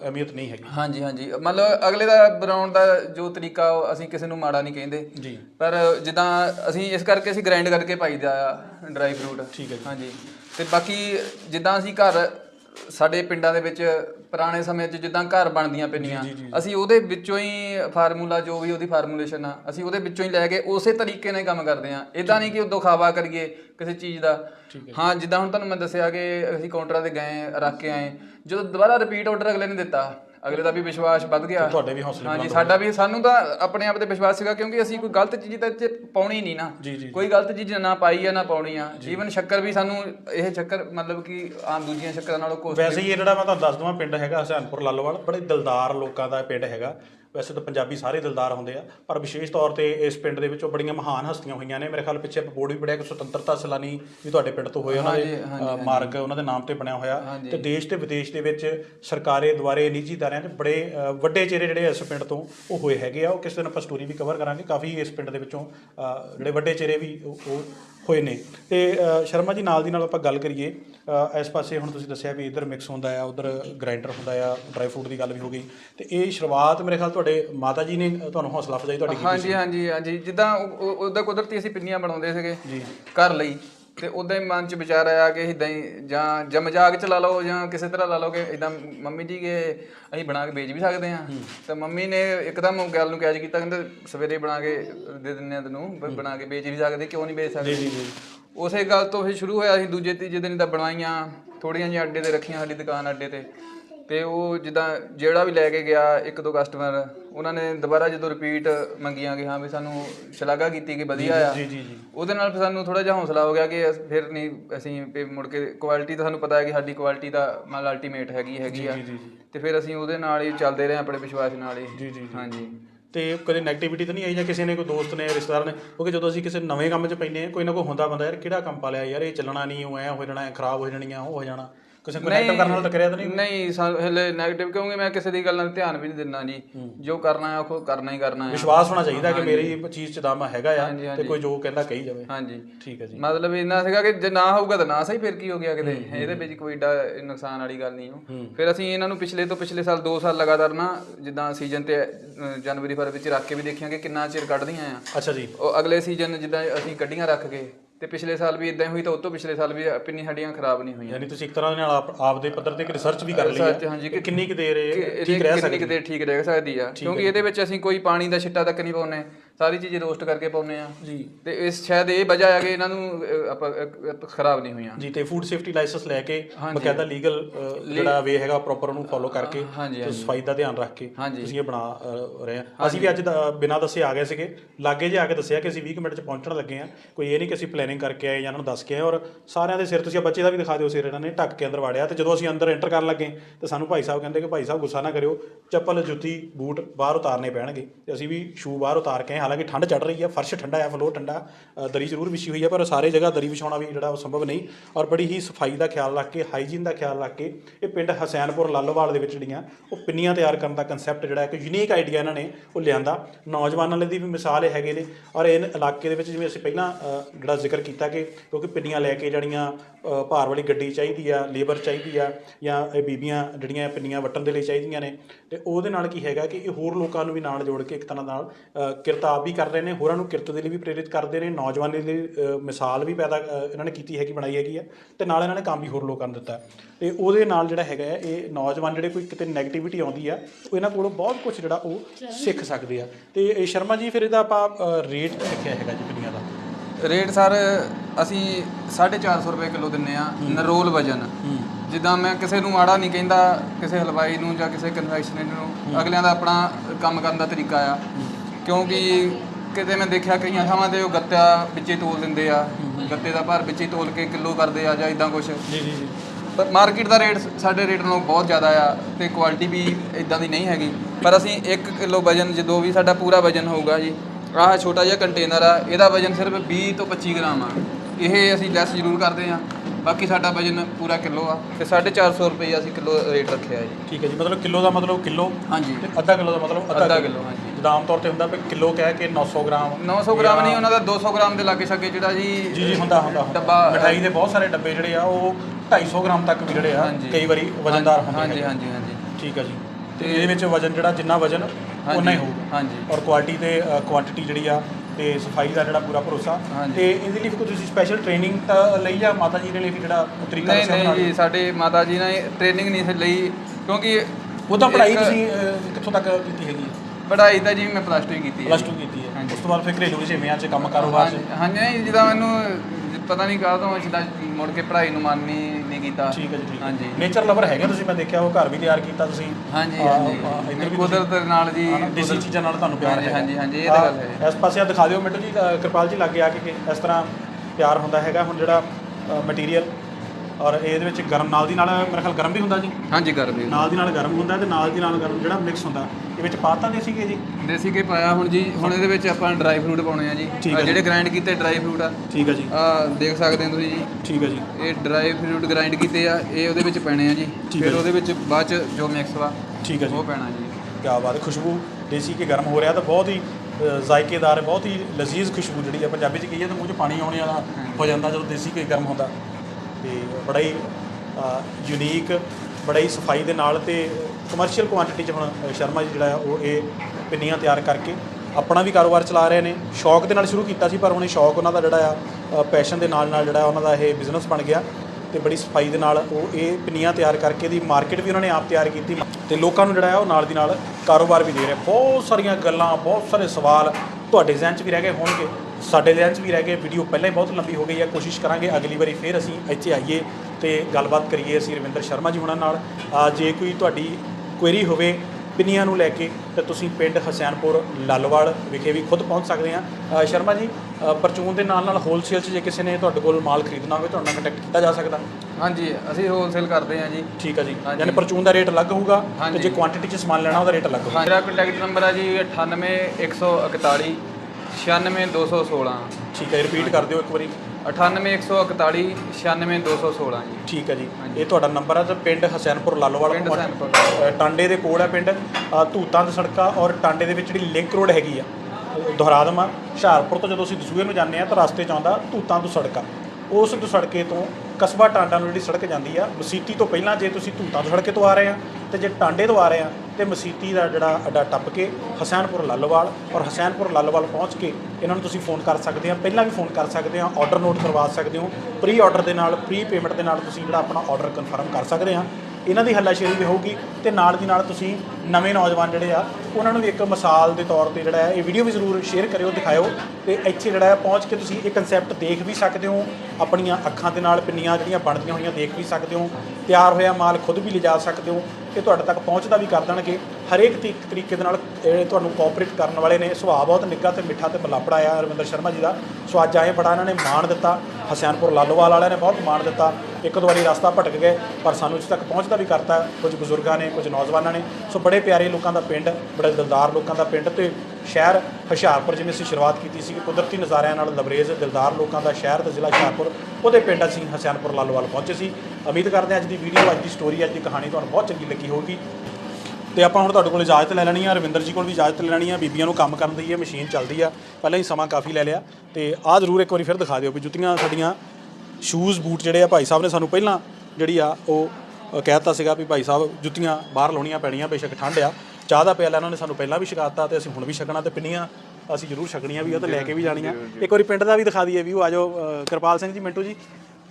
ਅਹਿਮੀਅਤ ਨਹੀਂ ਹੈਗੀ। ਹਾਂਜੀ ਹਾਂਜੀ। ਮਤਲਬ ਅਗਲੇ ਦਾ ਬਣਾਉਣ ਦਾ ਜੋ ਤਰੀਕਾ ਅਸੀਂ ਕਿਸੇ ਨੂੰ ਮਾੜਾ ਨਹੀਂ ਕਹਿੰਦੇ। ਜੀ। ਪਰ ਜਿੱਦਾਂ ਅਸੀਂ ਇਸ ਕਰਕੇ ਅਸੀਂ ਗ੍ਰਾਈਂਡ ਕਰਕੇ ਪਾਈਦਾ ਡਰਾਈ ਫਰੂਟ ਠੀਕ ਹੈ ਜੀ। ਹਾਂਜੀ। ਤੇ ਬਾਕੀ ਜਿੱਦਾਂ ਅਸੀਂ ਘਰ ਸਾਡੇ ਪਿੰਡਾਂ ਦੇ ਵਿੱਚ ਪੁਰਾਣੇ ਸਮੇਂ 'ਚ ਜਿੱਦਾਂ ਘਰ ਬਣਦੀਆਂ ਪਿੰਨੀਆਂ ਅਸੀਂ ਉਹਦੇ ਵਿੱਚੋਂ ਹੀ ਫਾਰਮੂਲਾ ਜੋ ਵੀ ਉਹਦੀ ਫਾਰਮੂਲੇਸ਼ਨ ਆ ਅਸੀਂ ਉਹਦੇ ਵਿੱਚੋਂ ਹੀ ਲੈ ਕੇ ਉਸੇ ਤਰੀਕੇ ਨਾਲ ਕੰਮ ਕਰਦੇ ਆ ਇਦਾਂ ਨਹੀਂ ਕਿ ਉਹ ਦਿਖਾਵਾ ਕਰੀਏ ਕਿਸੇ ਚੀਜ਼ ਦਾ। ਹਾਂ ਜਿੱਦਾਂ ਹੁਣ ਤੁਹਾਨੂੰ ਮੈਂ ਦੱਸਿਆ ਕਿ ਅਸੀਂ ਕਾਊਂਟਰਾਂ ਤੇ ਗਏ ਰੱਖ ਕੇ ਆਏ। ਜਦੋਂ ਦੁਬਾਰਾ ਰਿਪੀਟ ਆਰਡਰ ਅਗਲੇ ਨੇ ਦਿੱਤਾ ਅਗਲੇ ਦਾ ਵੀ ਵਿਸ਼ਵਾਸ ਵੱਧ ਗਿਆ। ਤੁਹਾਡੇ ਵੀ ਹੌਸਲੇ ਹਾਂਜੀ ਸਾਡਾ ਵੀ ਸਾਨੂੰ ਤਾਂ ਆਪਣੇ ਆਪ ਤੇ ਵਿਸ਼ਵਾਸ ਸੀਗਾ ਕਿਉਂਕਿ ਅਸੀਂ ਕੋਈ ਗਲਤ ਚੀਜ਼ ਤਾਂ ਇੱਥੇ ਪਾਉਣੀ ਨਹੀਂ ਨਾ। ਕੋਈ ਗਲਤ ਚੀਜ਼ ਨਾ ਪਾਈ ਆ ਨਾ ਪਾਉਣੀ ਆ। ਈਵਨ ਸ਼ੱਕਰ ਵੀ ਸਾਨੂੰ ਇਹ ਸ਼ੱਕਰ ਮਤਲਬ ਕਿ ਆਮ ਦੂਜੀਆਂ ਸ਼ੱਕਰਾਂ ਨਾਲੋਂ ਕੋਸ ਵੈਸੇ ਹੀ ਇਹ ਜਿਹੜਾ ਮੈਂ ਤੁਹਾਨੂੰ ਦੱਸ ਦਵਾਂ ਪਿੰਡ ਹੈਗਾ ਹਸਨਪੁਰ ਲਾਲੋਵਾਲ। ਬੜੇ ਦਿਲਦਾਰ ਲੋਕਾਂ ਦਾ ਪਿੰਡ ਹੈਗਾ। ਵੈਸੇ ਤਾਂ ਪੰਜਾਬੀ ਸਾਰੇ ਦਿਲਦਾਰ ਹੁੰਦੇ ਆ ਪਰ ਵਿਸ਼ੇਸ਼ ਤੌਰ ਤੇ ਇਸ ਪਿੰਡ ਦੇ ਵਿੱਚੋਂ ਬੜੀਆਂ ਮਹਾਨ ਹਸਤੀਆਂ ਹੋਈਆਂ ਨੇ। ਮੇਰੇ ਖਿਆਲ ਪਿੱਛੇ ਬੋਰਡ ਵੀ ਪੜਿਆ ਕਿ ਸੁਤੰਤਰਤਾ ਸੈਲਾਨੀ ਵੀ ਤੁਹਾਡੇ ਪਿੰਡ ਤੋਂ ਹੋਏ ਉਹਨਾਂ ਦੇ ਅ, ਮਾਰਗ ਉਹਨਾਂ ਦੇ ਨਾਮ ਤੇ ਬਣਿਆ ਹੋਇਆ। ਤੇ ਦੇਸ਼ ਤੇ ਵਿਦੇਸ਼ ਦੇ ਵਿੱਚ ਸਰਕਾਰੇ ਦੁਆਰੇ ਨਿੱਜੀ ਦਾਰਿਆਂ 'ਚ ਬੜੇ ਅ, ਵੱਡੇ ਚਿਹਰੇ ਜਿਹੜੇ ਇਸ ਪਿੰਡ ਤੋਂ ਉਹ ਹੋਏ ਹੈਗੇ ਆ। ਉਹ ਕਿਸੇ ਦਿਨ ਆਪਾਂ ਸਟੋਰੀ ਵੀ ਕਵਰ ਕਰਾਂਗੇ। ਕਾਫੀ ਇਸ ਪਿੰਡ ਦੇ ਵਿੱਚੋਂ ਅ, ਜਿਹੜੇ ਵੱਡੇ ਚਿਹਰੇ ਵੀ ਉਹ ਉਹ ਹੋਏ ਨੇ। ਤੇ ਸ਼ਰਮਾ ਜੀ ਨਾਲ ਦੀ ਨਾਲ ਆਪਾਂ ਗੱਲ ਕਰੀਏ ਇਸ ਪਾਸੇ ਹੁਣ ਤੁਸੀਂ ਦੱਸਿਆ ਵੀ ਇੱਧਰ ਮਿਕਸ ਹੁੰਦਾ ਆ ਉਧਰ ਗ੍ਰਾਈਂਡਰ ਹੁੰਦਾ ਆ ਡਰਾਈ ਫਰੂਟ ਦੀ ਗੱਲ ਵੀ ਹੋ ਗਈ। ਤੇ ਇਹ ਸ਼ੁਰੂਆਤ ਮੇਰੇ ਖਿਆਲ ਤੁਹਾਡੇ ਮਾਤਾ ਜੀ ਨੇ ਤੁਹਾਨੂੰ ਹੌਸਲਾ ਅਫਜ਼ਾਈ ਤੁਹਾਡੀ ਕੀਤੀ ਹਾਂਜੀ ਹਾਂਜੀ ਹਾਂਜੀ। ਜਿੱਦਾਂ ਉਹ- ਉਹ- ਉਹਦਾ ਕੁਦਰਤੀ ਅਸੀਂ ਪਿੰਨੀਆਂ ਬਣਾਉਂਦੇ ਸੀਗੇ ਜੀ। ਘਰ ਲਈ। ਤੇ ਉਦਾਂ ਹੀ ਮਨ ਚ ਵਿਚਾਰ ਆਇਆ ਕਿ ਇਦਾਂ ਹੀ ਜਾਂ ਜਾਂ ਮਜ਼ਾਕ ਚ ਲਾ ਲਓ ਜਾਂ ਕਿਸੇ ਤਰ੍ਹਾਂ ਲਾ ਲਓ ਕਿ ਇਦਾਂ ਮੰਮੀ ਜੀ ਕਿ ਅਸੀਂ ਬਣਾ ਕੇ ਵੇਚ ਵੀ ਸਕਦੇ ਹਾਂ। ਤਾਂ ਮੰਮੀ ਨੇ ਇੱਕਦਮ ਉਹ ਗੱਲ ਨੂੰ ਕੈਚ ਕੀਤਾ ਕਹਿੰਦੇ ਸਵੇਰੇ ਬਣਾ ਕੇ ਦੇ ਦਿੰਨੇ ਆ ਤੈਨੂੰ ਵੀ ਬਣਾ ਕੇ ਵੇਚ ਵੀ ਸਕਦੇ ਕਿਉਂ ਨਹੀਂ ਵੇਚ ਸਕਦੇ? ਉਸੇ ਗੱਲ ਤੋਂ ਫਿਰ ਸ਼ੁਰੂ ਹੋਇਆ ਸੀ ਦੂਜੇ ਤੀਜੇ ਦਿਨ ਤਾਂ ਬਣਾਈਆਂ ਥੋੜੀਆਂ ਜਿਹੀਆਂ ਅੱਡੇ ਤੇ ਰੱਖੀਆਂ ਸਾਡੀ ਦੁਕਾਨ ਅੱਡੇ ਤੇ। ਤੇ ਉਹ ਜਿੱਦਾਂ ਜਿਹੜਾ ਵੀ ਲੈ ਕੇ ਗਿਆ ਇੱਕ ਦੋ ਕਸਟਮਰ ਉਹਨਾਂ ਨੇ ਦੁਬਾਰਾ ਜਦੋਂ ਰਿਪੀਟ ਮੰਗੀਆਂ ਕਿ ਹਾਂ ਵੀ ਸਾਨੂੰ ਸ਼ਲਾਘਾ ਕੀਤੀ ਕਿ ਵਧੀਆ ਆ ਜੀ ਜੀ ਜੀ ਉਹਦੇ ਨਾਲ ਫਿਰ ਸਾਨੂੰ ਥੋੜਾ ਜਿਹਾ ਹੌਸਲਾ ਹੋ ਗਿਆ ਕਿ ਅਸ- ਫਿਰ ਨਹੀਂ ਅਸੀਂ ਵੀ ਮੁੜ ਕੇ ਕੁਆਲਿਟੀ ਤਾਂ ਸਾਨੂੰ ਪਤਾ ਹੈ ਕਿ ਸਾਡੀ ਕੁਆਲਿਟੀ ਦਾ ਮਤਲਬ ਅਲਟੀਮੇਟ ਹੈਗੀ ਹੈਗੀ ਆ। ਜੀ ਜੀ ਤੇ ਫਿਰ ਅਸੀਂ ਉਹਦੇ ਨਾਲ ਹੀ ਚੱਲਦੇ ਰਹੇ ਆਪਣੇ ਵਿਸ਼ਵਾਸ ਨਾਲ ਹੀ। ਜੀ, ਜੀ। ਹਾਂਜੀ। ਤੇ ਕਦੇ 네ਗੇਟਿਵਿਟੀ ਤਾਂ ਨਹੀਂ ਆਈ ਜਾਂ ਕਿਸੇ ਨੇ ਕੋਈ ਦੋਸਤ ਨੇ ਰਿਸ਼ਤੇਦਾਰ ਨੇ? ਕਿਉਂਕਿ ਜਦੋਂ ਅਸੀਂ ਕਿਸੇ ਨਵੇਂ ਕੰਮ 'ਚ ਪੈਂਦੇ ਆ ਕੋਈ ਨਾ ਕੋਈ ਹੁੰਦਾ ਬੰਦਾ ਯਾਰ ਕਿਹੜਾ ਕੰਮ ਪਾ ਲਿਆ? ਯਾਰ ਇਹ ਚੱਲਣਾ ਨਹੀਂ ਉਹ ਐ ਹੋ ਜਾਣਾ ਐ ਖਰਾਬ ਹੋ ਜਾਣੀਆਂ ਉਹ ਹੋ ਜਾਣਾ। ਕਿਸੇ ਕੋਈ ਨੈਗੇਟਿਵ ਕਰਨ ਨਾਲ ਟਕਰਿਆ ਤਾਂ ਨਹੀਂ ਨਹੀਂ ਸਾ- ਹਲੇ 네ਗੇਟਿਵ ਕਿਉਂਕਿ ਮੈਂ ਕਿਸੇ ਦੀ ਗੱਲ ਨਾਲ ਧਿਆਨ ਵੀ ਨਹੀਂ ਦਿੰਦਾ ਜੀ। ਜੋ ਕਰਨਾ ਹੈ ਉਹ ਕਰਨਾ ਹੀ ਕਰਨਾ ਹੈ। ਵਿਸ਼ਵਾਸ ਹੋਣਾ ਚਾਹੀਦਾ ਕਿ ਮੇਰੀ ਚੀਜ਼ 'ਚ ਦਮ ਹੈਗਾ ਆ ਹਾਂਜੀ, ਤੇ। ਕੋਈ ਜੋ ਕਹਿੰਦਾ ਕਹੀ ਜਾਵੇ। ਹਾਂਜੀ। ਠੀਕ ਹੈ ਜੀ। ਮਤਲਬ ਇੰਨਾ ਸੀਗਾ ਕਿ ਜੇ ਨਾ ਹੋਊਗਾ ਤਾਂ ਨਾ ਸਹੀ ਫਿਰ ਕੀ ਹੋ ਗਿਆ ਕਿਤੇ? ਇਹਦੇ ਵਿੱਚ ਕੋਈ ਏਡਾ ਨੁਕਸਾਨ ਵਾਲੀ ਗੱਲ ਨਹੀਂ ਉਹ। ਫਿਰ ਅਸੀਂ ਇਹਨਾਂ ਨੂੰ ਪਿਛਲੇ ਤੋਂ ਪਿਛਲੇ ਸਾਲ 2 ਸਾਲ ਲਗਾਤਾਰ ਨਾ ਜਿੱਦਾਂ ਸੀਜ਼ਨ ਤੇ ਅ, ਜਨਵਰੀ ਫਰਵਰੀ ਵਿੱਚ ਰੱਖ ਕੇ ਵੀ ਦੇਖਿਆ ਕਿ ਕਿੰਨਾ ਚਿਰ ਕੱਢਦੀਆਂ ਆ। ਅੱਛਾ ਜੀ। ਉਹ ਅਗਲੇ ਸੀਜ਼ਨ ਜਿੱਦਾਂ ਅਸੀਂ ਕੱਢੀਆਂ ਰੱਖ ਕੇ ਤੇ ਪਿਛਲੇ ਸਾਲ ਵੀ ਇਦਾਂ ਹੋਈ ਤਾਂ ਉਸ ਤੋਂ ਪਿਛਲੇ ਸਾਲ ਵੀ ਪਿੰਨੀ ਸਾਡੀਆਂ ਖਰਾਬ ਨਹੀਂ ਹੋਈਆਂ। ਯਾਨੀ ਤੁਸੀਂ ਇੱਕ ਤਰ੍ਹਾਂ ਦੇ ਨਾਲ ਆਪ ਆਪਦੇ ਪੱਧਰ ਤੇ ਇੱਕ ਰਿਸਰਚ ਵੀ ਕਰ ਲਈ ਹੈ ਹਾਂਜੀ, ਕਿ ਕਿੰਨੀ ਕੁ ਦੇਰ ਇਹ ਠੀਕ ਰਹਿ ਕਿੰਨੀ ਸਕਦੀ ਕਿਤੇ ਠੀਕ ਰਹਿ ਸਕਦੀ ਆ। ਕਿਉਂਕਿ ਇਹਦੇ ਵਿੱਚ ਅਸੀਂ ਕੋਈ ਪਾਣੀ ਦਾ ਛਿੱਟਾ ਤੱਕ ਨਹੀਂ ਪਾਉਨੇ ਸਾਰੀ ਚੀਜ਼ ਰੋਸਟ ਕਰਕੇ ਪਾਉਨੇ ਆ ਜੀ। ਤੇ ਇਸ ਸ਼ਾਇਦ ਇਹ ਵਜ੍ਹਾ ਆ ਕਿ ਇਹਨਾਂ ਨੂੰ ਆਪਾਂ ਖਰਾਬ ਨਹੀਂ ਹੋਈਆਂ। ਜੀ ਤੇ ਫੂਡ ਸੇਫਟੀ ਲਾਇਸੈਂਸ ਲੈ ਕੇ ਬਕਾਇਦਾ ਲੀਗਲ ਜਿਹੜਾ ਵੇ ਹੈਗਾ ਪ੍ਰੋਪਰ ਉਹਨੂੰ ਫੋਲੋ ਕਰਕੇ ਹਾਂਜੀ, ਤੇ ਸਫ਼ਾਈ ਦਾ ਧਿਆਨ ਰੱਖ ਕੇ ਹਾਂਜੀ। ਤੁਸੀਂ ਇਹ ਬਣਾ ਅ, ਰਹੇ ਆ ਅਸੀਂ ਵੀ ਅੱਜ ਦਾ- ਬਿਨਾਂ ਦੱਸੇ ਆ ਗਏ ਸੀਗੇ। ਲਾਗੇ ਜੇ ਆ ਕੇ ਦੱਸਿਆ ਕਿ ਅਸੀਂ 20 ਕੁ ਮਿੰਟ ਚ ਪਹੁੰਚਣ ਲੱਗੇ ਆ ਕੋਈ ਇਹ ਨਹੀਂ ਕਿ ਅਸੀਂ ਪਲੈਨਿੰਗ ਕਰਕੇ ਆਏ ਜਾਂ ਇਹਨਾਂ ਨੂੰ ਦੱਸ ਕੇ ਆਏ ਔਰ ਸਾਰਿਆਂ ਦੇ ਸਿਰ ਤੁਸੀਂ ਆਹ ਬੱਚੇ ਦਾ ਵੀ ਦਿਖਾ ਦਿਓ ਸਿਰ ਇਹਨਾਂ ਨੇ ਢੱਕ ਕੇ ਅੰਦਰ ਵਾੜਿਆ ਤੇ ਜਦੋਂ ਅਸੀਂ ਅੰਦਰ ਐਂਟਰ ਕਰਨ ਲੱਗੇ ਤੇ ਸਾਨੂੰ ਭਾਈ ਸਾਹਿਬ ਕਹਿੰਦੇ ਕਿ ਭਾਈ ਸਾਹਿਬ ਗੁੱਸਾ ਨਾ ਕਰਿਓ ਚੱਪਲ ਜੁੱਤੀ ਬੂਟ ਬਾਹਰ ਉਤਾਰਨੇ ਪੈਣਗੇ ਤੇ ਅਸੀਂ ਵੀ ਸ਼ੂ ਬਾਹਰ ਉਤਾਰ ਕੇ ਆਏ ਹਾਲਾਂਕਿ ਠੰਡ ਚੜ ਰਹੀ ਹੈ, ਫਰਸ਼ ਠੰਡਾ ਹੈ ਫਲੋਰ ਠੰਡਾ ਦਰੀ ਜ਼ਰੂਰ ਵਿਛੀ ਹੋਈ ਹੈ, ਪਰ ਸਾਰੇ ਜਗ੍ਹਾ ਦਰੀ ਵਿਛਾਉਣਾ ਵੀ ਜਿਹੜਾ ਉਹ ਸੰਭਵ ਨਹੀਂ ਔਰ ਬੜੀ ਹੀ ਸਫ਼ਾਈ ਦਾ ਖਿਆਲ ਰੱਖ ਕੇ ਹਾਈਜੀਨ ਦਾ ਖਿਆਲ ਰੱਖ ਕੇ ਇਹ ਪਿੰਡ ਹਸੈਨਪੁਰ ਲਾਲੋਵਾਲ ਦੇ ਵਿੱਚ ਜਿਹੜੀਆਂ ਉਹ ਪਿੰਨੀਆਂ ਤਿਆਰ ਕਰਨ ਦਾ ਕਨਸੈਪਟ ਜਿਹੜਾ ਇੱਕ ਯੂਨੀਕ ਆਈਡੀਆ ਇਹਨਾਂ ਨੇ ਉਹ ਲਿਆਂਦਾ। ਨੌਜਵਾਨਾਂ ਲਈ ਦੀ ਵੀ ਮਿਸਾਲ ਇਹ ਹੈਗੇ ਨੇ ਔਰ ਇਹ ਇਲਾਕੇ ਦੇ ਵਿੱਚ ਜਿਵੇਂ ਅਸੀਂ ਪਹਿਲਾਂ ਜਿਹੜਾ ਜ਼ਿਕਰ ਕੀਤਾ ਕਿ ਕਿਉਂਕਿ ਪਿੰਨੀਆਂ ਲੈ ਕੇ ਜਿਹੜੀਆਂ ਭਾਰ ਵਾਲੀ ਗੱਡੀ ਚਾਹੀਦੀ ਆ ਲੇਬਰ ਚਾਹੀਦੀ ਆ ਜਾਂ ਇਹ ਬੀਬੀਆਂ ਜਿਹੜੀਆਂ ਪਿੰਨੀਆਂ ਵੱਟਣ ਦੇ ਲਈ ਚਾਹੀਦੀਆਂ ਨੇ। ਤੇ ਉਹਦੇ ਨਾਲ ਕੀ ਹੈਗਾ ਕਿ ਇਹ ਹੋਰ ਲੋਕਾਂ ਨੂੰ ਵੀ ਨਾਲ ਜੋੜ ਕੇ ਇੱਕ ਤਰ੍ਹਾਂ ਨਾਲ ਅ, ਕਿਰਤ ਆਪ ਵੀ ਕਰ ਰਹੇ ਨੇ ਹੋਰਾਂ ਨੂੰ ਕਿਰਤ ਦੇ ਲਈ ਵੀ ਪ੍ਰੇਰਿਤ ਕਰਦੇ ਨੇ ਨੌਜਵਾਨੀ ਲਈ ਮਿਸਾਲ ਵੀ ਪੈਦਾ ਇਹਨਾਂ ਨੇ ਕੀਤੀ ਹੈਗੀ ਬਣਾਈ ਹੈਗੀ ਆ ਤੇ ਨਾਲ ਇਹਨਾਂ ਨੇ ਕੰਮ ਵੀ ਹੋਰ ਲੋਕਾਂ ਨੂੰ ਦਿੱਤਾ। ਤੇ ਉਹਦੇ ਨਾਲ ਜਿਹੜਾ ਹੈਗਾ ਇਹ ਨੌਜਵਾਨ ਜਿਹੜੇ ਕੋਈ ਕਿਤੇ ਨੈਗੇਟਿਵਿਟੀ ਆਉਂਦੀ ਆ ਉਹ ਇਹਨਾਂ ਕੋਲੋਂ ਬਹੁਤ ਕੁਝ ਜਿਹੜਾ ਉਹ ਸਿੱਖ ਸਕਦੇ ਆ। ਤੇ ਸ਼ਰਮਾ ਜੀ ਫਿਰ ਇਹਦਾ ਆਪਾਂ ਰੇਟ ਰੱਖਿਆ ਹੈਗਾ ਜੀ ਪਿੰਨੀਆਂ ਦਾ। ਰੇਟ ਸਰ ਅਸੀਂ 450 ਰੁਪਏ ਕਿਲੋ ਦਿੰਨੇ ਆ ਨਰੋਲ ਵਜਨ। ਜਿੱਦਾਂ ਮੈਂ ਕਿਸੇ ਨੂੰ ਮਾੜਾ ਨਹੀਂ ਕਹਿੰਦਾ ਕਿਸੇ ਹਲਵਾਈ ਨੂੰ ਜਾਂ ਕਿਸੇ ਕਨਫੈਕਸ਼ਨਰੀ ਨੂੰ ਅਗਲਿਆਂ ਦਾ ਆਪਣਾ ਕੰਮ ਕਰਨ ਦਾ ਤਰੀਕਾ ਆ। ਕਿਉਂਕਿ ਕਿਤੇ ਮੈਂ ਦੇਖਿਆ ਕਈਆਂ ਥਾਵਾਂ ਤੇ ਉਹ ਗੱਤਾ ਵਿੱਚੇ ਤੋਲ ਦਿੰਦੇ ਆ ਗੱਤੇ ਦਾ ਭਾਰ ਵਿੱਚੇ ਤੋਲ ਕੇ ਕਿਲੋ ਕਰਦੇ ਆ ਜਾਂ ਇਦਾਂ ਕੁਝ ਜੀ ਜੀ ਜੀ। ਪਰ ਮਾਰਕੀਟ ਦਾ ਰੇਟ ਸਾਡੇ ਰੇਟ ਨਾਲੋਂ ਬਹੁਤ ਜ਼ਿਆਦਾ ਆ ਤੇ ਕੁਆਲਿਟੀ ਵੀ ਇਦਾਂ ਦੀ ਨਹੀਂ ਹੈਗੀ। ਪਰ ਅਸੀਂ 1 ਕਿਲੋ ਵਜਨ ਜਦੋਂ ਵੀ ਸਾਡਾ ਪੂਰਾ ਵਜਨ ਹੋਊਗਾ ਜੀ ਆਹ ਛੋਟਾ ਜਿਹਾ ਕੰਟੇਨਰ ਆ ਇਹਦਾ ਵਜਨ ਸਿਰਫ 20 ਤੋਂ 25 ਗ੍ਰਾਮ ਆ। ਇਹ ਅਸੀਂ ਲੈਸ ਜ਼ਰੂਰ ਕਰਦੇ ਆ ਬਾਕੀ ਸਾਡਾ ਵਜਨ ਪੂਰਾ ਕਿਲੋ ਆ ਤੇ 450 ਰੁਪਏ ਅਸੀਂ ਕਿਲੋ ਰੇਟ ਰੱਖਿਆ ਜੀ। ਠੀਕ ਹੈ ਜੀ ਮਤਲਬ ਕਿਲੋ ਦਾ ਮਤਲਬ ਕਿਲੋ ਹਾਂਜੀ। ਤੇ ਅੱਧਾ ਕਿਲੋ ਦਾ ਮਤਲਬ ਅੱਧਾ ਕਿਲੋ। ਹਾਂਜੀ। ਜਿੱਦਾਂ ਆਮ ਤੌਰ ਤੇ ਹੁੰਦਾ ਵੀ ਕਿਲੋ ਕਹਿ ਕੇ 900 ਗ੍ਰਾਮ 900 ਗ੍ਰਾਮ ਨਹੀਂ ਉਹਨਾਂ ਦਾ 200 ਗ੍ਰਾਮ ਦੇ ਲਾਗੇ ਛਾਗੇ ਜਿਹੜਾ ਜੀ ਜੀ ਜੀ ਹੁੰਦਾ ਹੁੰਦਾ। ਡੱਬਾ- ਮਠਾਈ ਦੇ ਬਹੁਤ ਸਾਰੇ ਡੱਬੇ ਜਿਹੜੇ ਆ ਉਹ 250 ਗ੍ਰਾਮ ਤੱਕ ਵੀ ਜਿਹੜੇ ਆ। ਕਈ ਵਾਰੀ ਵਜ਼ਨਦਾਰ ਹੁੰਦੇ ਹਾਂਜੀ। ਹਾਂਜੀ ਹਾਂਜੀ। ਠੀਕ ਹੈ ਜੀ। ਤੇ ਇਹਦੇ ਵਿੱਚ ਵਜ਼ਨ ਜਿਹੜਾ ਜਿੰਨਾ ਵਜ਼ਨ ਉਨਾ ਹੀ ਹੋਊਗਾ। ਹਾਂਜੀ। ਔਰ ਕੁਆਲਿਟੀ ਤੇ ਕੁਆਂਟੀਟੀ ਜਿਹੜੀ ਆ ਤੇ ਸਫ਼ਾਈ ਦਾ ਜਿਹੜਾ ਪੂਰਾ ਭਰੋਸਾ। ਤੇ ਇਹਦੇ ਲਈ ਕੋਈ ਤੁਸੀਂ ਸਪੈਸ਼ਲ ਟ੍ਰੇਨਿੰਗ ਲਈ ਜਾਂ ਮਾਤਾ ਜੀ ਦੇ ਲਈ ਵੀ ਜਿਹੜਾ ਤਰੀਕਾ ਨਹੀਂ ਦੱਸਿਆ ਨਹੀਂ ਜੀ ਸਾਡੇ ਮਾਤਾ ਜੀ ਨੇ ਟ੍ਰੇਨਿੰਗ ਨਹੀਂ ਲਈ ਕਿਉਂਕਿ ਉਹ ਤਾਂ ਪੜ੍ਹਾਈ ਤੁਸੀਂ ਕਿੱਥੋਂ ਤੱਕ ਕੀਤੀ ਹੈਗੀ? ਪੜ੍ਹਾਈ ਤਾਂ ਜੀ ਮੈਂ ਪਲੱਸ 2 ਹੀ ਕੀਤੀ ਹੈ ਪਲੱਸ 2 ਕੀਤੀ ਹੈ। ਉਸ ਤੋਂ ਬਾਅਦ ਫਿਰ ਘਰੇਲੂ ਜਿਵੇਂ ਚ ਕੰਮ ਕਾਰੋਬਾਰ ਚ? ਹਾਂਜੀ ਜਿੱਦਾਂ ਮੈਨੂੰ ਪਤਾ ਨਹੀਂ ਕਾਹ ਤੋਂ ਜਿੱਦਾਂ ਮੁੜ ਕੇ ਪੜ੍ਹਾਈ ਨੂੰ ਮਨ ਨਹੀਂ ਨਹੀਂ ਕੀਤਾ। ਠੀਕ ਹੈ ਜੀ ਠੀਕ ਹੈ। ਹਾਂਜੀ। ਨੇਚਰ ਲਵਰ ਹੈਗੇ ਤੁਸੀਂ ਮੈਂ ਦੇਖਿਆ ਉਹ ਘਰ ਵੀ ਤਿਆਰ ਕੀਤਾ ਤੁਸੀਂ। ਹਾਂਜੀ ਹਾਂਜੀ। ਇੱਧਰ ਵੀ ਕੁਦਰਤ ਦੇ ਨਾਲ ਜੀ ਹਾਂ, ਦੇਸੀ ਚੀਜ਼ਾਂ ਨਾਲ ਤੁਹਾਨੂੰ ਪਿਆਰ ਹੈਗਾ। ਹਾਂਜੀ, ਹਾਂਜੀ, ਇਹ ਤਾਂ ਗੱਲ ਹੈ। ਇਸ ਪਾਸੇ ਆ ਦਿਖਾ ਦਿਓ ਮਿੰਟੂ ਜੀ ਕਿਰਪਾਲ ਜੀ ਲੱਗੇ ਆ ਕਿ ਇਸ ਤਰ੍ਹਾਂ ਪਿਆਰ ਹੁੰਦਾ ਹੈਗਾ। ਹੁਣ ਜਿਹੜਾ ਮਟੀਰੀਅਲ ਔਰ ਇਹਦੇ ਵਿੱਚ ਗਰਮ ਨਾਲ ਦੀ ਨਾਲ ਮੇਰੇ ਖਿਆਲ ਗਰਮ ਵੀ ਹੁੰਦਾ ਜੀ? ਹਾਂਜੀ ਕਰ ਦਿਓ ਨਾਲ ਦੀ ਨਾਲ ਗਰਮ ਹੁੰਦਾ ਤੇ ਨਾਲ ਦੀ ਨਾਲ ਗਰਮ ਜਿਹੜਾ ਮਿਕਸ ਹੁੰਦਾ। ਇਹ ਵਿੱਚ ਪਾਤਾ ਦੇ ਸੀਗੇ ਜੀ? ਦੇਸੀ ਕੇ ਪਾਇਆ ਹੁਣ ਜੀ। ਹੁਣ ਇਹਦੇ ਵਿੱਚ ਆਪਾਂ ਡਰਾਈ ਫਰੂਟ ਪਾਉਣੇ ਆ ਜੀ। ਠੀਕ ਹੈ ਜੀ। ਜਿਹੜੇ ਗ੍ਰਾਈਂਡ ਕੀਤੇ ਡਰਾਈ ਫਰੂਟ ਆ। ਠੀਕ ਹੈ ਜੀ। ਆ ਦੇਖ ਸਕਦੇ ਹੋ ਤੁਸੀਂ ਜੀ। ਠੀਕ ਹੈ ਜੀ। ਇਹ ਡਰਾਈ ਫਰੂਟ ਗ੍ਰਾਈਂਡ ਕੀਤੇ ਆ। ਇਹ ਉਹਦੇ ਵਿੱਚ ਪੈਣੇ ਆ ਜੀ। ਠੀਕ ਹੈ ਫਿਰ ਜੀ। ਉਹਦੇ ਵਿੱਚ ਬਾਅਦ ਚ ਜੋ ਮਿਕਸ ਵਾ ਠੀਕ ਹੈ ਜੀ। ਉਹ ਪੈਣਾ ਜੀ। ਕਿਆ ਬਾਤ ਹੈ ਖੁਸ਼ਬੂ ਦੇਸੀ ਕੇ ਗਰਮ ਹੋ ਰਿਹਾ ਤਾਂ ਬਹੁਤ ਹੀ ਅ, ਜ਼ਾਇਕੇਦਾਰ ਹੈ ਬਹੁਤ ਹੀ ਲਜ਼ੀਜ਼ ਖੁਸ਼ਬੂ ਜਿਹੜੀ ਹੈ ਪੰਜਾਬੀ ਚ ਕਹੀਏ ਤਾਂ ਮੂੰਹ 'ਚ ਪਾਣੀ ਆਉਣੇ ਵਾਲਾ ਹੋ ਜਾਂਦਾ ਜਦੋਂ ਦੇਸੀ ਕੇ ਗਰਮ ਹੁੰਦਾ। ਤੇ ਬੜਾ ਹੀ ਯੂਨੀਕ ਬੜਾ ਹੀ ਸਫ਼ਾਈ ਦੇ ਨਾਲ ਤੇ ਕਮਰਸ਼ੀਅਲ ਕੁਆਂਟੀਟੀ 'ਚ ਹੁਣ ਸ਼ਰਮਾ ਜੀ ਜਿਹੜਾ ਆ, ਉਹ ਇਹ ਪਿੰਨੀਆਂ ਤਿਆਰ ਕਰਕੇ ਆਪਣਾ ਵੀ ਕਾਰੋਬਾਰ ਚਲਾ ਰਹੇ ਨੇ। ਸ਼ੌਕ ਦੇ ਨਾਲ ਸ਼ੁਰੂ ਕੀਤਾ ਸੀ, ਪਰ ਹੁਣ ਇਹ ਸ਼ੌਕ ਉਹਨਾਂ ਦਾ ਜਿਹੜਾ ਆ ਪੈਸ਼ਨ ਦੇ ਨਾਲ ਨਾਲ ਜਿਹੜਾ ਉਹਨਾਂ ਦਾ ਇਹ ਬਿਜ਼ਨਸ ਬਣ ਗਿਆ ਤੇ ਬੜੀ ਸਫ਼ਾਈ ਦੇ ਨਾਲ ਉਹ ਇਹ ਪਿੰਨੀਆਂ ਤਿਆਰ ਕਰਕੇ ਦੀ ਮਾਰਕੀਟ ਵੀ ਉਹਨਾਂ ਨੇ ਆਪ ਤਿਆਰ ਕੀਤੀ ਤੇ ਲੋਕਾਂ ਨੂੰ ਜਿਹੜਾ ਆ, ਉਹ ਨਾਲ ਦੀ ਨਾਲ ਕਾਰੋਬਾਰ ਵੀ ਦੇ ਰਿਹਾ। ਬਹੁਤ ਸਾਰੀਆਂ ਗੱਲਾਂ, ਬਹੁਤ ਸਾਰੇ ਸਵਾਲ ਤੁਹਾਡੇ ਜ਼ਿਹਨ 'ਚ ਵੀ ਰਹਿ ਗਏ ਹੋਣਗੇ, ਸਾਡੇ ਜ਼ਿਹਨ 'ਚ ਵੀ ਰਹਿ ਗਏ ਵੀਡੀਓ ਪਹਿਲਾਂ ਹੀ ਬਹੁਤ ਲੰਬੀ ਹੋ ਗਈ ਹੈ, ਕੋਸ਼ਿਸ਼ ਕਰਾਂਗੇ ਅਗਲੀ ਵਾਰੀ ਫੇਰ ਅਸੀਂ ਇੱਥੇ ਆਈਏ ਤੇ ਗੱਲਬਾਤ ਕਰੀਏ ਅਸੀਂ ਰਵਿੰਦਰ ਸ਼ਰਮਾ ਜੀ ਹੁਣਾਂ ਨਾਲ। ਜੇ ਕੋਈ ਤੁਹਾਡੀ ਕੁਐਰੀ ਹੋਵੇ ਪਿੰਨੀਆਂ ਨੂੰ ਲੈ ਕੇ ਤੇ ਤੁਸੀਂ ਪਿੰਡ ਹਸੈਨਪੁਰ ਲਾਲਵਾਲ ਵਿਖੇ ਵੀ ਖੁਦ ਪਹੁੰਚ ਸਕਦੇ ਆ ਸ਼ਰਮਾ ਜੀ ਪਰਚੂਨ ਦੇ ਨਾਲ ਨਾਲ ਹੋਲਸੇਲ 'ਚ ਜੇ ਕਿਸੇ ਨੇ ਤੁਹਾਡੇ ਕੋਲ ਮਾਲ ਖਰੀਦਣਾ ਹੋਵੇ ਤੁਹਾਡੇ ਕੰਟੈਕਟ ਕੀਤਾ ਜਾ ਸਕਦਾ। ਹਾਂਜੀ ਅਸੀਂ ਹੋਲਸੇਲ ਕਰਦੇ ਹਾਂ ਜੀ। ਠੀਕ ਹੈ ਜੀ। ਯਾਨੀ ਪਰਚੂਨ ਦਾ ਰੇਟ ਅਲੱਗ ਹੋਊਗਾ ਤੇ। ਜੇ ਕੁਆਂਟੀਟੀ 'ਚ ਸਮਾਨ ਲੈਣਾ ਉਹਦਾ ਰੇਟ ਅਲੱਗ ਹੋਊਗਾ। ਮੇਰਾ ਕੰਟੈਕਟ ਨੰਬਰ ਹੈ ਜੀ 98141 96216 ਠੀਕ ਹੈ ਰਿਪੀਟ ਕਰ ਦਿਓ ਇੱਕ ਵਾਰੀ। 98141 96216 ਜੀ। ਠੀਕ ਹੈ ਜੀ। ਇਹ ਤੁਹਾਡਾ ਨੰਬਰ ਹੈ ਤੇ ਪਿੰਡ ਹਸੈਨਪੁਰ ਲਾਲੋਵਾਲ ਪਿੰਡ ਹਸੈਨਪੁਰ। ਅ, ਟਾਂਡੇ ਦੇ ਕੋਲ ਹੈ ਪਿੰਡ। ਅ, ਧੂਤਾਂ ਦੀ ਸੜਕਾਂ ਔਰ ਟਾਂਡੇ ਦੇ ਵਿੱਚ ਜਿਹੜੀ ਲਿੰਕ ਰੋਡ ਹੈਗੀ ਆ ਉਹ ਦੁਹਰਾ ਦੇਵਾਂ ਹੁਸ਼ਿਆਰਪੁਰ ਤੋਂ ਜਦੋਂ ਅਸੀਂ ਦਸੂਹੇ ਨੂੰ ਜਾਂਦੇ ਆ ਤਾਂ ਰਸਤੇ 'ਚ ਆਉਂਦਾ ਧੂਤਾਂ ਤੋਂ ਸੜਕਾਂ। ਉਸ ਤੋਂ ਸੜਕੇ ਤੋਂ ਕਸਬਾ ਟਾਂਡਾ ਨੂੰ ਜਿਹੜੀ ਸੜਕ ਜਾਂਦੀ ਆ, ਮਸੀਤੀ ਤੋਂ ਪਹਿਲਾਂ ਜੇ ਤੁਸੀਂ ਧੂਤਾਂ ਤੋਂ ਸੜਕੇ ਤੋਂ ਆ ਰਹੇ ਆ ਤੇ ਜੇ ਟਾਂਡੇ ਤੋਂ ਆ ਰਹੇ ਆ, ਤੇ ਮਸੀਤੀ ਦਾ ਜਿਹੜਾ ਅੱਡਾ ਟੱਪ ਕੇ ਹਸੈਨਪੁਰ ਲਾਲੋਵਾਲ ਔਰ ਹਸੈਨਪੁਰ ਲਾਲੋਵਾਲ ਪਹੁੰਚ ਕੇ ਇਹਨਾਂ ਨੂੰ ਤੁਸੀਂ ਫੋਨ ਕਰ ਸਕਦੇ ਆ, ਪਹਿਲਾਂ ਵੀ ਫੋਨ ਕਰ ਸਕਦੇ ਆ ਆਰਡਰ ਨੋਟ ਕਰਵਾ ਸਕਦੇ ਹੋ ਪ੍ਰੀ ਆਰਡਰ ਦੇ ਨਾਲ ਪ੍ਰੀ ਪੇਮੈਂਟ ਦੇ ਨਾਲ ਤੁਸੀਂ ਜਿਹੜਾ ਆਪਣਾ ਆਰਡਰ ਕਨਫਰਮ ਕਰ ਸਕਦੇ ਆ। ਇਹਨਾਂ ਦੀ ਹੱਲਾਸ਼ੇਰੀ ਵੀ ਹੋਊਗੀ ਤੇ ਨਾਲ ਦੀ ਨਾਲ ਤੁਸੀਂ ਨਵੇਂ ਨੌਜਵਾਨ ਜਿਹੜੇ ਆ, ਉਹਨਾਂ ਨੂੰ ਵੀ ਇੱਕ ਮਿਸਾਲ ਦੇ ਤੌਰ ਤੇ ਜਿਹੜਾ ਹੈ, ਇਹ ਵੀਡੀਓ ਵੀ ਜ਼ਰੂਰ ਸ਼ੇਅਰ ਕਰਿਓ, ਦਿਖਾਇਓ ਤੇ ਇੱਥੇ ਜਿਹੜਾ ਹੈ ਪਹੁੰਚ ਕੇ ਤੁਸੀਂ ਇਹ ਕਨਸੈਪਟ ਦੇਖ ਵੀ ਸਕਦੇ ਹੋ, ਆਪਣੀਆਂ ਅੱਖਾਂ ਦੇ ਨਾਲ ਪਿੰਨੀਆਂ ਜਿਹੜੀਆਂ ਬਣਦੀਆਂ ਹੋਈਆਂ ਦੇਖ ਵੀ ਸਕਦੇ ਹੋ, ਤਿਆਰ ਹੋਇਆ ਮਾਲ ਖੁਦ ਵੀ ਲਿਜਾ ਸਕਦੇ ਹੋ ਤੇ ਤੁਹਾਡੇ ਤੱਕ ਪਹੁੰਚਦਾ ਵੀ ਕਰ ਦੇਣਗੇ। ਹਰੇਕ ਤੀ- ਤਰੀਕੇ ਦੇ ਨਾਲ ਇਹ ਤੁਹਾਨੂੰ ਕੋਆਪਰੇਟ ਕਰਨ ਵਾਲੇ ਨੇ। ਸੁਭਾਅ ਬਹੁਤ ਨਿੱਘਾ ਤੇ ਮਿੱਠਾ ਤੇ ਬਲਾਪੜਾ ਆ ਰਵਿੰਦਰ ਸ਼ਰਮਾ ਜੀ ਦਾ। ਸੋ ਅੱਜ ਆਏ ਬੜਾ ਇਹਨਾਂ ਨੇ ਮਾਣ ਦਿੱਤਾ। ਹਸਿਆਨਪੁਰ ਲਾਲੋਵਾਲ ਵਾਲਿਆਂ ਨੇ ਬਹੁਤ ਮਾਣ ਦਿੱਤਾ। ਇੱਕ ਦੋ ਵਾਰੀ ਰਸਤਾ ਭਟਕ ਗਏ, ਪਰ ਸਾਨੂੰ ਇੱਥੇ ਤੱਕ ਪਹੁੰਚਦਾ ਵੀ ਕਰਤਾ। ਕੁਝ ਬਜ਼ੁਰਗਾਂ ਨੇ, ਕੁਝ ਨੌਜਵਾਨਾਂ ਨੇ। ਸੋ ਬੜੇ ਪਿਆਰੇ ਲੋਕਾਂ ਦਾ ਪਿੰਡ, ਬੜੇ ਦਿਲਦਾਰ ਲੋਕਾਂ ਦਾ ਪਿੰਡ ਤੇ ਸ਼ਹਿਰ ਹੁਸ਼ਿਆਰਪੁਰ, ਜਿਵੇਂ ਅਸੀਂ ਸ਼ੁਰੂਆਤ ਕੀਤੀ ਸੀ ਕਿ ਕੁਦਰਤੀ ਨਜ਼ਾਰਿਆਂ ਨਾਲ ਲਬਰੇਜ਼ ਦਿਲਦਾਰ ਲੋਕਾਂ ਦਾ ਸ਼ਹਿਰ ਤੇ ਜ਼ਿਲ੍ਹਾ ਹੁਸ਼ਿਆਰਪੁਰ, ਉਹਦੇ ਪਿੰਡ ਅਸੀਂ ਹਸਿਆਨਪੁਰ ਲਾਲੋਵਾਲ ਪਹੁੰਚੇ ਸੀ। ਉਮੀਦ ਕਰਦੇ ਹਾਂ ਅੱਜ ਦੀ ਵੀਡੀਓ ਅੱਜ ਦੀ ਸਟੋਰੀ ਅੱਜ ਦੀ ਕਹਾਣੀ ਤੁਹਾਨੂੰ ਬਹੁਤ ਚੰਗੀ ਲੱਗੀ ਹੋਊਗੀ ਤੇ ਆਪਾਂ ਹੁਣ ਤੁਹਾਡੇ ਕੋਲ ਇਜਾਜ਼ਤ ਲੈ ਲੈਣੀ ਆ ਰਵਿੰਦਰ ਜੀ ਕੋਲ ਵੀ ਇਜਾਜ਼ਤ ਲੈ ਲੈਣੀ ਆ ਬੀਬੀਆਂ ਨੂੰ ਕੰਮ ਕਰਨ ਦੀ ਇਹ ਮਸ਼ੀਨ ਚੱਲਦੀ ਆ। ਪਹਿਲਾਂ ਹੀ ਸਮਾਂ ਕਾਫੀ ਲੈ ਲਿਆ ਤੇ ਆਹ ਜ਼ਰੂਰ ਇੱਕ ਵਾਰੀ ਫਿਰ ਦਿਖਾ ਦਿਓ ਵੀ ਜੁੱਤੀਆਂ ਸਾਡੀਆਂ ਸ਼ੂਜ਼ ਬੂਟ ਜਿਹੜੇ ਆ ਭਾਈ ਸਾਹਿਬ ਨੇ ਸਾਨੂੰ ਪਹਿਲਾਂ ਜਿਹੜੀ ਆ ਉਹ ਅ, ਕਹਿ ਦਿੱਤਾ ਸੀਗਾ ਵੀ ਭਾਈ ਸਾਹਿਬ ਜੁੱਤੀਆਂ ਬਾਹਰ ਲਾਉਣੀਆਂ ਪੈਣੀਆਂ ਬੇਸ਼ੱਕ ਠੰਡ ਆ। ਚਾਹ ਦਾ ਪਿਆਲਾ ਇਹਨਾਂ ਨੇ ਸਾਨੂੰ ਪਹਿਲਾਂ ਵੀ ਛਕਾਤਾ ਤੇ ਅਸੀਂ ਹੁਣ ਵੀ ਛਕਣਾ ਤੇ ਪਿੰਨੀਆਂ ਅਸੀਂ ਜ਼ਰੂਰ ਛਕਣੀਆਂ ਵੀ ਆ ਤੇ ਲੈ ਕੇ ਵੀ ਜਾਣੀਆਂ। ਇੱਕ ਵਾਰੀ ਪਿੰਡ ਦਾ ਵੀ ਦਿਖਾ ਦਈਏ ਵੀ ਉਹ ਆਜੋ ਕਿਰਪਾਲ ਸਿੰਘ ਜੀ ਮਿੰਟੂ ਜੀ।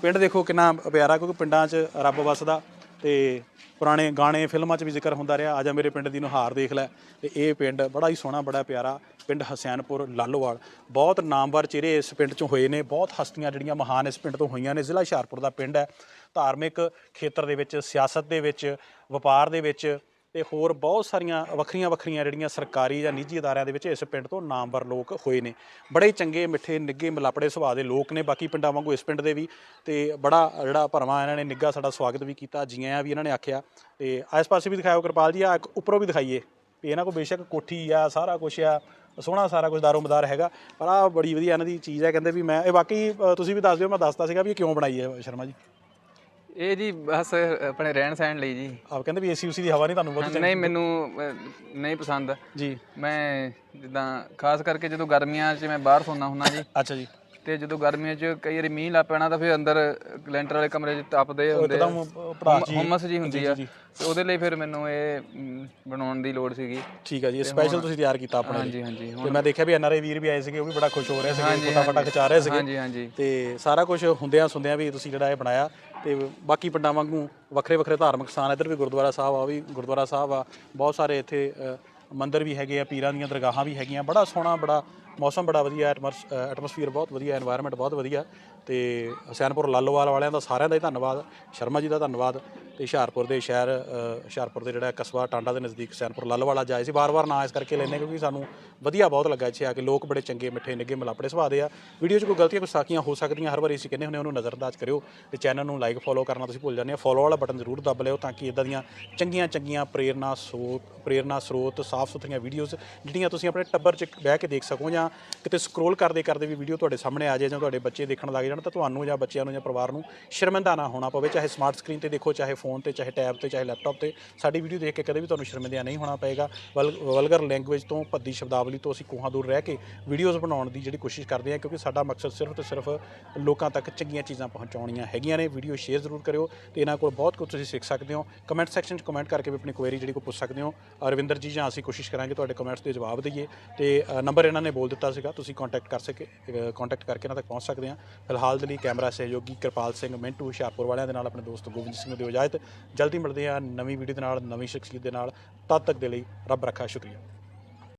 ਪਿੰਡ ਦੇਖੋ ਕਿੰਨਾ ਪਿਆਰਾ ਕਿਉਂਕਿ ਪਿੰਡਾਂ 'ਚ ਰੱਬ ਵੱਸਦਾ। ਤੇ ਪੁਰਾਣੇ ਗਾਣੇ, ਫਿਲਮਾਂ 'ਚ ਵੀ ਜ਼ਿਕਰ ਹੁੰਦਾ ਰਿਹਾ। ਆਜਾ ਮੇਰੇ ਪਿੰਡ ਦੀ ਨੁਹਾਰ ਦੇਖ ਲੈ। ਤੇ ਇਹ ਪਿੰਡ ਬੜਾ ਹੀ ਸੋਹਣਾ, ਬੜਾ ਪਿਆਰਾ ਪਿੰਡ ਹਸੈਨਪੁਰ, ਲਾਲੋਵਾਲ। ਬਹੁਤ ਨਾਮਵਰ ਚਿਹਰੇ ਇਸ ਪਿੰਡ 'ਚੋਂ ਹੋਏ ਨੇ। ਬਹੁਤ ਹਸਤੀਆਂ ਜਿਹੜੀਆਂ ਮਹਾਨ ਇਸ ਪਿੰਡ ਤੋਂ ਹੋਈਆਂ ਨੇ। ਜ਼ਿਲ੍ਹਾ ਹੁਸ਼ਿਆਰਪੁਰ ਦਾ ਪਿੰਡ ਹੈ। ਧਾਰਮਿਕ ਖੇਤਰ ਦੇ ਵਿੱਚ, ਸਿਆਸਤ ਦੇ ਵਿੱਚ, ਵਪਾਰ ਦੇ ਵਿੱਚ ਤੇ ਹੋਰ ਬਹੁਤ ਸਾਰੀਆਂ ਵੱਖਰੀਆਂ ਵੱਖਰੀਆਂ ਜਿਹੜੀਆਂ ਸਰਕਾਰੀ ਜਾਂ ਨਿੱਜੀ ਅਦਾਰਿਆਂ ਦੇ ਵਿੱਚ ਇਸ ਪਿੰਡ ਤੋਂ ਨਾਮਵਰ ਲੋਕ ਹੋਏ ਨੇ। ਬੜੇ ਚੰਗੇ, ਮਿੱਠੇ ਨਿੱਗੇ ਮਿਲਾਪੜੇ ਸੁਭਾਅ ਦੇ ਲੋਕ ਨੇ ਬਾਕੀ ਪਿੰਡਾਂ ਵਾਂਗੂ ਇਸ ਪਿੰਡ ਦੇ ਵੀ ਤੇ ਬੜਾ ਜਿਹੜਾ ਭਰਵਾਂ ਇਹਨਾਂ ਨੇ ਨਿੱਗਾ ਸਾਡਾ ਸਵਾਗਤ ਵੀ ਕੀਤਾ ਜੀ ਆਇਆਂ ਵੀ ਇਹਨਾਂ ਨੇ ਆਖਿਆ। ਤੇ ਆਸ ਪਾਸੇ ਵੀ ਦਿਖਾਇਓ ਕਿਰਪਾਲ ਜੀ ਆ ਉੱਪਰੋਂ ਵੀ ਦਿਖਾਈਏ ਵੀ ਇਹਨਾਂ ਕੋਲ ਬੇਸ਼ੱਕ ਕੋਠੀ ਆ, ਸਾਰਾ ਕੁਝ ਆ, ਸੋਹਣਾ ਸਾਰਾ ਕੁਝ ਦਾਰੋਮਦਾਰ ਹੈਗਾ, ਪਰ ਆ ਬੜੀ ਵਧੀਆ ਇਹਨਾਂ ਦੀ ਚੀਜ਼ ਹੈ, ਕਹਿੰਦੇ ਵੀ ਮੈਂ, ਇਹ ਬਾਕੀ ਤੁਸੀਂ ਵੀ ਦੱਸ ਦਿਓ, ਮੈਂ ਦੱਸਦਾ ਸੀਗਾ ਵੀ ਇਹ ਕਿਉਂ ਬਣਾਈ ਹੈ ਸ਼ਰਮਾ ਜੀ। ਇਹ ਜੀ ਬਸ ਆਪਣੇ ਰਹਿਣ ਸਹਿਣ ਲਈ ਜੀ। ਆਪ ਕਹਿੰਦੇ ਵੀ ਏਸੀ ਉਸੀ ਦੀ ਹਵਾ ਨਹੀਂ ਤੁਹਾਨੂੰ ਬਹੁਤ ਨਹੀਂ ਮੈਨੂੰ ਅਹ, ਨਹੀਂ ਪਸੰਦ। ਜੀ। ਮੈਂ ਜਿੱਦਾਂ ਖਾਸ ਕਰਕੇ ਜਦੋਂ ਗਰਮੀਆਂ 'ਚ ਮੈਂ ਬਾਹਰ ਸੌਂਦਾ ਹੁੰਦਾ ਜੀ। ਅੱਛਾ ਜੀ। ਤੇ ਜਦੋਂ ਗਰਮੀਆਂ 'ਚ ਕਈ ਵਾਰੀ ਮੀਂਹ ਲੱਗ ਪੈਣਾ ਤਾਂ ਫਿਰ ਅੰਦਰ ਲੈਂਟਰ ਵਾਲੇ ਕਮਰੇ 'ਚ ਤਪਦੇ ਹੁੰਦੇ ਆ। ਇੱਕਦਮ ਜੀ। ਹੁਮਸ ਜੀ ਹੁੰਦੀ ਆ। ਤੇ ਉਹਦੇ ਲਈ ਫਿਰ ਮੈਨੂੰ ਇਹ ਮ, ਬਣਾਉਣ ਦੀ ਲੋੜ ਸੀਗੀ। ਠੀਕ ਹੈ ਜੀ ਸਪੈਸ਼ਲ ਤੁਸੀਂ ਤਿਆਰ ਕੀਤਾ ਆਪਣੇ ਲਈ। ਹਾਂਜੀ ਹਾਂਜੀ ਤੇ ਮੈਂ ਦੇਖਿਆ ਵੀ ਐਨਆਰਆਈ ਵੀਰ ਵੀ ਆਏ ਸੀਗੇ ਉਹ ਵੀ ਬੜਾ ਖੁਸ਼ ਹੋ ਰਹੇ ਸੀਗੇ ਫਟਾਫਟ ਖਿਚਾ ਰਹੇ ਸੀਗੇ। ਹਾਂਜੀ ਹਾਂਜੀ। ਤੇ ਸਾਰਾ ਕੁਝ ਹੁੰਦਿਆਂ ਸੁੰਦਿਆਂ ਵੀ ਤੁਸੀਂ ਜਿਹੜਾ ਇਹ ਬਣਾਇਆ। ਤੇ ਬਾਕੀ ਪਿੰਡਾਂ ਵਾਂਗੂ ਵੱਖਰੇ ਵੱਖਰੇ ਧਾਰਮਿਕ ਸਥਾਨ ਇੱਧਰ ਵੀ ਗੁਰਦੁਆਰਾ ਸਾਹਿਬ ਆ ਉਹ ਵੀ ਗੁਰਦੁਆਰਾ ਸਾਹਿਬ ਆ। ਬਹੁਤ ਸਾਰੇ ਇੱਥੇ ਅ, ਮੰਦਿਰ ਵੀ ਹੈਗੇ ਆ ਪੀਰਾਂ ਦੀਆਂ ਦਰਗਾਹਾਂ ਵੀ ਹੈਗੀਆਂ। ਬੜਾ ਸੋਹਣਾ ਬੜਾ ਮੌਸਮ ਬੜਾ ਵਧੀਆ ਐਟਮੋਸਫੀਅਰ ਬਹੁਤ ਵਧੀਆ এনवायरमेंट ਬਹੁਤ ਵਧੀਆ। ਤੇ ਹਸੈਨਪੁਰ ਲਾਲੋਵਾਲ ਵਾਲਿਆਂ ਦਾ ਸਾਰਿਆਂ ਦਾ ਹੀ ਧੰਨਵਾਦ, ਸ਼ਰਮਾ ਜੀ ਦਾ ਧੰਨਵਾਦ ਤੇ ਹੁਸ਼ਿਆਰਪੁਰ ਦੇ ਸ਼ਹਿਰ ਹੁਸ਼ਿਆਰਪੁਰ ਦੇ ਜਿਹੜਾ ਕਸਬਾ ਟਾਂਡਾ ਦੇ ਨਜ਼ਦੀਕ ਹਸੈਨਪੁਰ ਲਾਲੋਵਾਲ ਅੱਜ ਆਏ ਸੀ। ਵਾਰ-ਵਾਰ ਨਾਂ ਇਸ ਕਰਕੇ ਲੈਨੇ ਕਿਉਂਕਿ ਸਾਨੂੰ ਵਧੀਆ ਬਹੁਤ ਲੱਗਾ ਇੱਥੇ ਆ ਕੇ। ਲੋਕ ਬੜੇ ਚੰਗੇ, ਮਿੱਠੇ ਨਿੱਗੇ ਮਲਾਪੜੇ ਸੁਭਾਅ ਦੇ ਆ। ਵੀਡੀਓ 'ਚ ਕੋਈ ਗਲਤੀਆਂ, ਕੋਈ ਸਾਖੀਆਂ ਹੋ ਸਕਦੀਆਂ, ਹਰ ਵਾਰੀ ਅਸੀਂ ਕਹਿੰਦੇ ਹੁੰਦੇ ਉਹਨੂੰ ਨਜ਼ਰਅੰਦਾਜ਼ ਕਰਿਓ ਤੇ ਚੈਨਲ ਨੂੰ ਲਾਈਕ ਫੋਲੋ ਕਰਨਾ ਤੁਸੀਂ ਭੁੱਲ ਜਾਂਦੇ ਆ। ਫੋਲੋ ਵਾਲਾ ਬਟਨ ਜ਼ਰੂਰ ਦੱਬ ਲਿਓ ਤਾਂ ਕਿ ਇਦਾਂ ਦੀਆਂ ਚੰਗੀਆਂ ਚੰਗੀਆਂ ਪ੍ਰੇਰਨਾ ਸਰੋਤ ਪ੍ਰੇਰਨਾ ਸਰੋਤ ਸਾਫ਼ ਸੁਥਰੀਆਂ ਵੀਡੀਓਜ਼ ਜਿਹੜੀਆਂ ਤੁਸੀਂ ਆਪਣੇ ਟੱਬਰ 'ਚ ਬਹਿ ਕੇ ਦੇਖ ਸਕੋ ਜਾਂ ਕਿਤੇ ਸਕਰੋਲ ਕਰਦੇ ਕਰਦੇ ਵੀ ਵੀਡੀਓ ਤੁਹਾਡੇ ਸਾਹਮਣੇ ਆ ਜਾਏ ਜਾਂ ਤੁਹਾਡੇ ਬੱਚੇ ਦੇਖਣ ਲੱਗ ਜਾਣ ਤਾਂ ਤੁਹਾਨੂੰ ਜਾਂ ਬੱਚਿਆਂ ਨੂੰ ਜਾਂ ਪਰਿਵਾਰ ਨੂੰ ਸ਼ਰਮਿੰਦਾ ਨਾ ਹੋਣਾ ਪਵੇ, ਚਾਹੇ ਸਮਾਰਟ ਸਕਰੀਨ ਤੇ ਦੇਖੋ, ਚਾਹੇ ਫੋਨ ਤੇ, ਚਾਹੇ ਟੈਬ ਤੇ, ਚਾਹੇ ਲੈਪਟਾਪ ਤੇ। ਸਾਡੀ ਵੀਡੀਓ ਦੇਖ ਕੇ ਕਦੇ ਵੀ ਤੁਹਾਨੂੰ ਸ਼ਰਮਿੰਦਿਆ ਨਹੀਂ ਹੋਣਾ ਪਏਗਾ। ਵਲਗਰ ਲੈਂਗੁਏਜ ਤੋਂ ਭੱਦੀ ਸ਼ਬਦਾਵਲੀ ਤੋਂ ਅਸੀਂ ਕੋਹਾਂ ਦੂਰ ਰਹਿ ਕੇ ਵੀਡੀਓਜ਼ ਬਣਾਉਣ ਦੀ ਜਿਹੜੀ ਕੋਸ਼ਿਸ਼ ਕਰਦੇ ਹਾਂ, ਕਿਉਂਕਿ ਸਾਡਾ ਮਕਸਦ ਸਿਰਫ ਤੇ ਸਿਰਫ ਲੋਕਾਂ ਤੱਕ ਚੰਗੀਆਂ ਚੀਜ਼ਾਂ ਪਹੁੰਚਾਉਣੀਆਂ ਹੈਗੀਆਂ ਨੇ। ਵੀਡੀਓ ਸ਼ੇਅਰ ਜ਼ਰੂਰ ਕਰਿਓ ਤੇ ਇਹਨਾਂ ਕੋਲ ਬਹੁਤ ਕੁਝ ਤੁਸੀਂ ਸਿੱਖ ਸਕਦੇ ਹੋ। ਕਮੈਂਟ ਸੈਕਸ਼ਨ 'ਚ ਕਮੈਂਟ ਕਰਕੇ ਵੀ ਆਪਣੀ ਕੁਐਰੀ ਜਿਹੜੀ ਕੋ ਪੁੱਛ ਸਕਦੇ ਹੋ। ਰਵਿੰਦਰ ਜੀ, ਜਾਂ ਅਸੀਂ ਕੋਸ਼ਿਸ਼ ਕਰਾਂਗੇ ਤੁਹਾਡੇ ਕਮੈਂਟਸ ਦੇ ਜਵਾਬ ਦਈਏ। ਤੇ ਨੰਬਰ ਇਹਨਾਂ ਨੇ ਬੋਲ ਦਿੱਤਾ ਸੀਗਾ, ਤੁਸੀਂ ਕੰਟੈਕਟ ਕਰ ਸਕੇ ਕੰਟੈਕਟ ਕਰਕੇ ਇਹਨਾਂ ਤੱਕ ਪਹੁੰਚ ਸਕਦੇ ਆ ਫਿਲਹਾਲ ਦੇ ਲਈ ਕੈਮਰਾ ਸਹਿਯੋਗੀ ਕਿਰਪਾਲ ਸਿੰਘ ਮਿੰਟੂ ਹੁਸ਼ਿਆਰਪੁਰ ਵਾਲਿਆਂ ਦੇ ਨਾਲ ਆਪਣੇ ਦੋਸਤ ਗੋਬਿੰਦ ਸਿੰਘ ਦੀ ਦਿਓ ਇਜਾਜ਼ਤ ਜਲਦੀ ਮਿਲਦੇ ਹਾਂ ਨਵੀਂ ਵੀਡੀਓ ਦੇ ਨਾਲ, ਨਵੀਂ ਸ਼ਖਸੀਅਤ ਦੇ ਨਾਲ। ਤਦ ਤੱਕ ਦੇ ਲਈ ਰੱਬ ਰੱਖਾ, ਸ਼ੁਕਰੀਆ।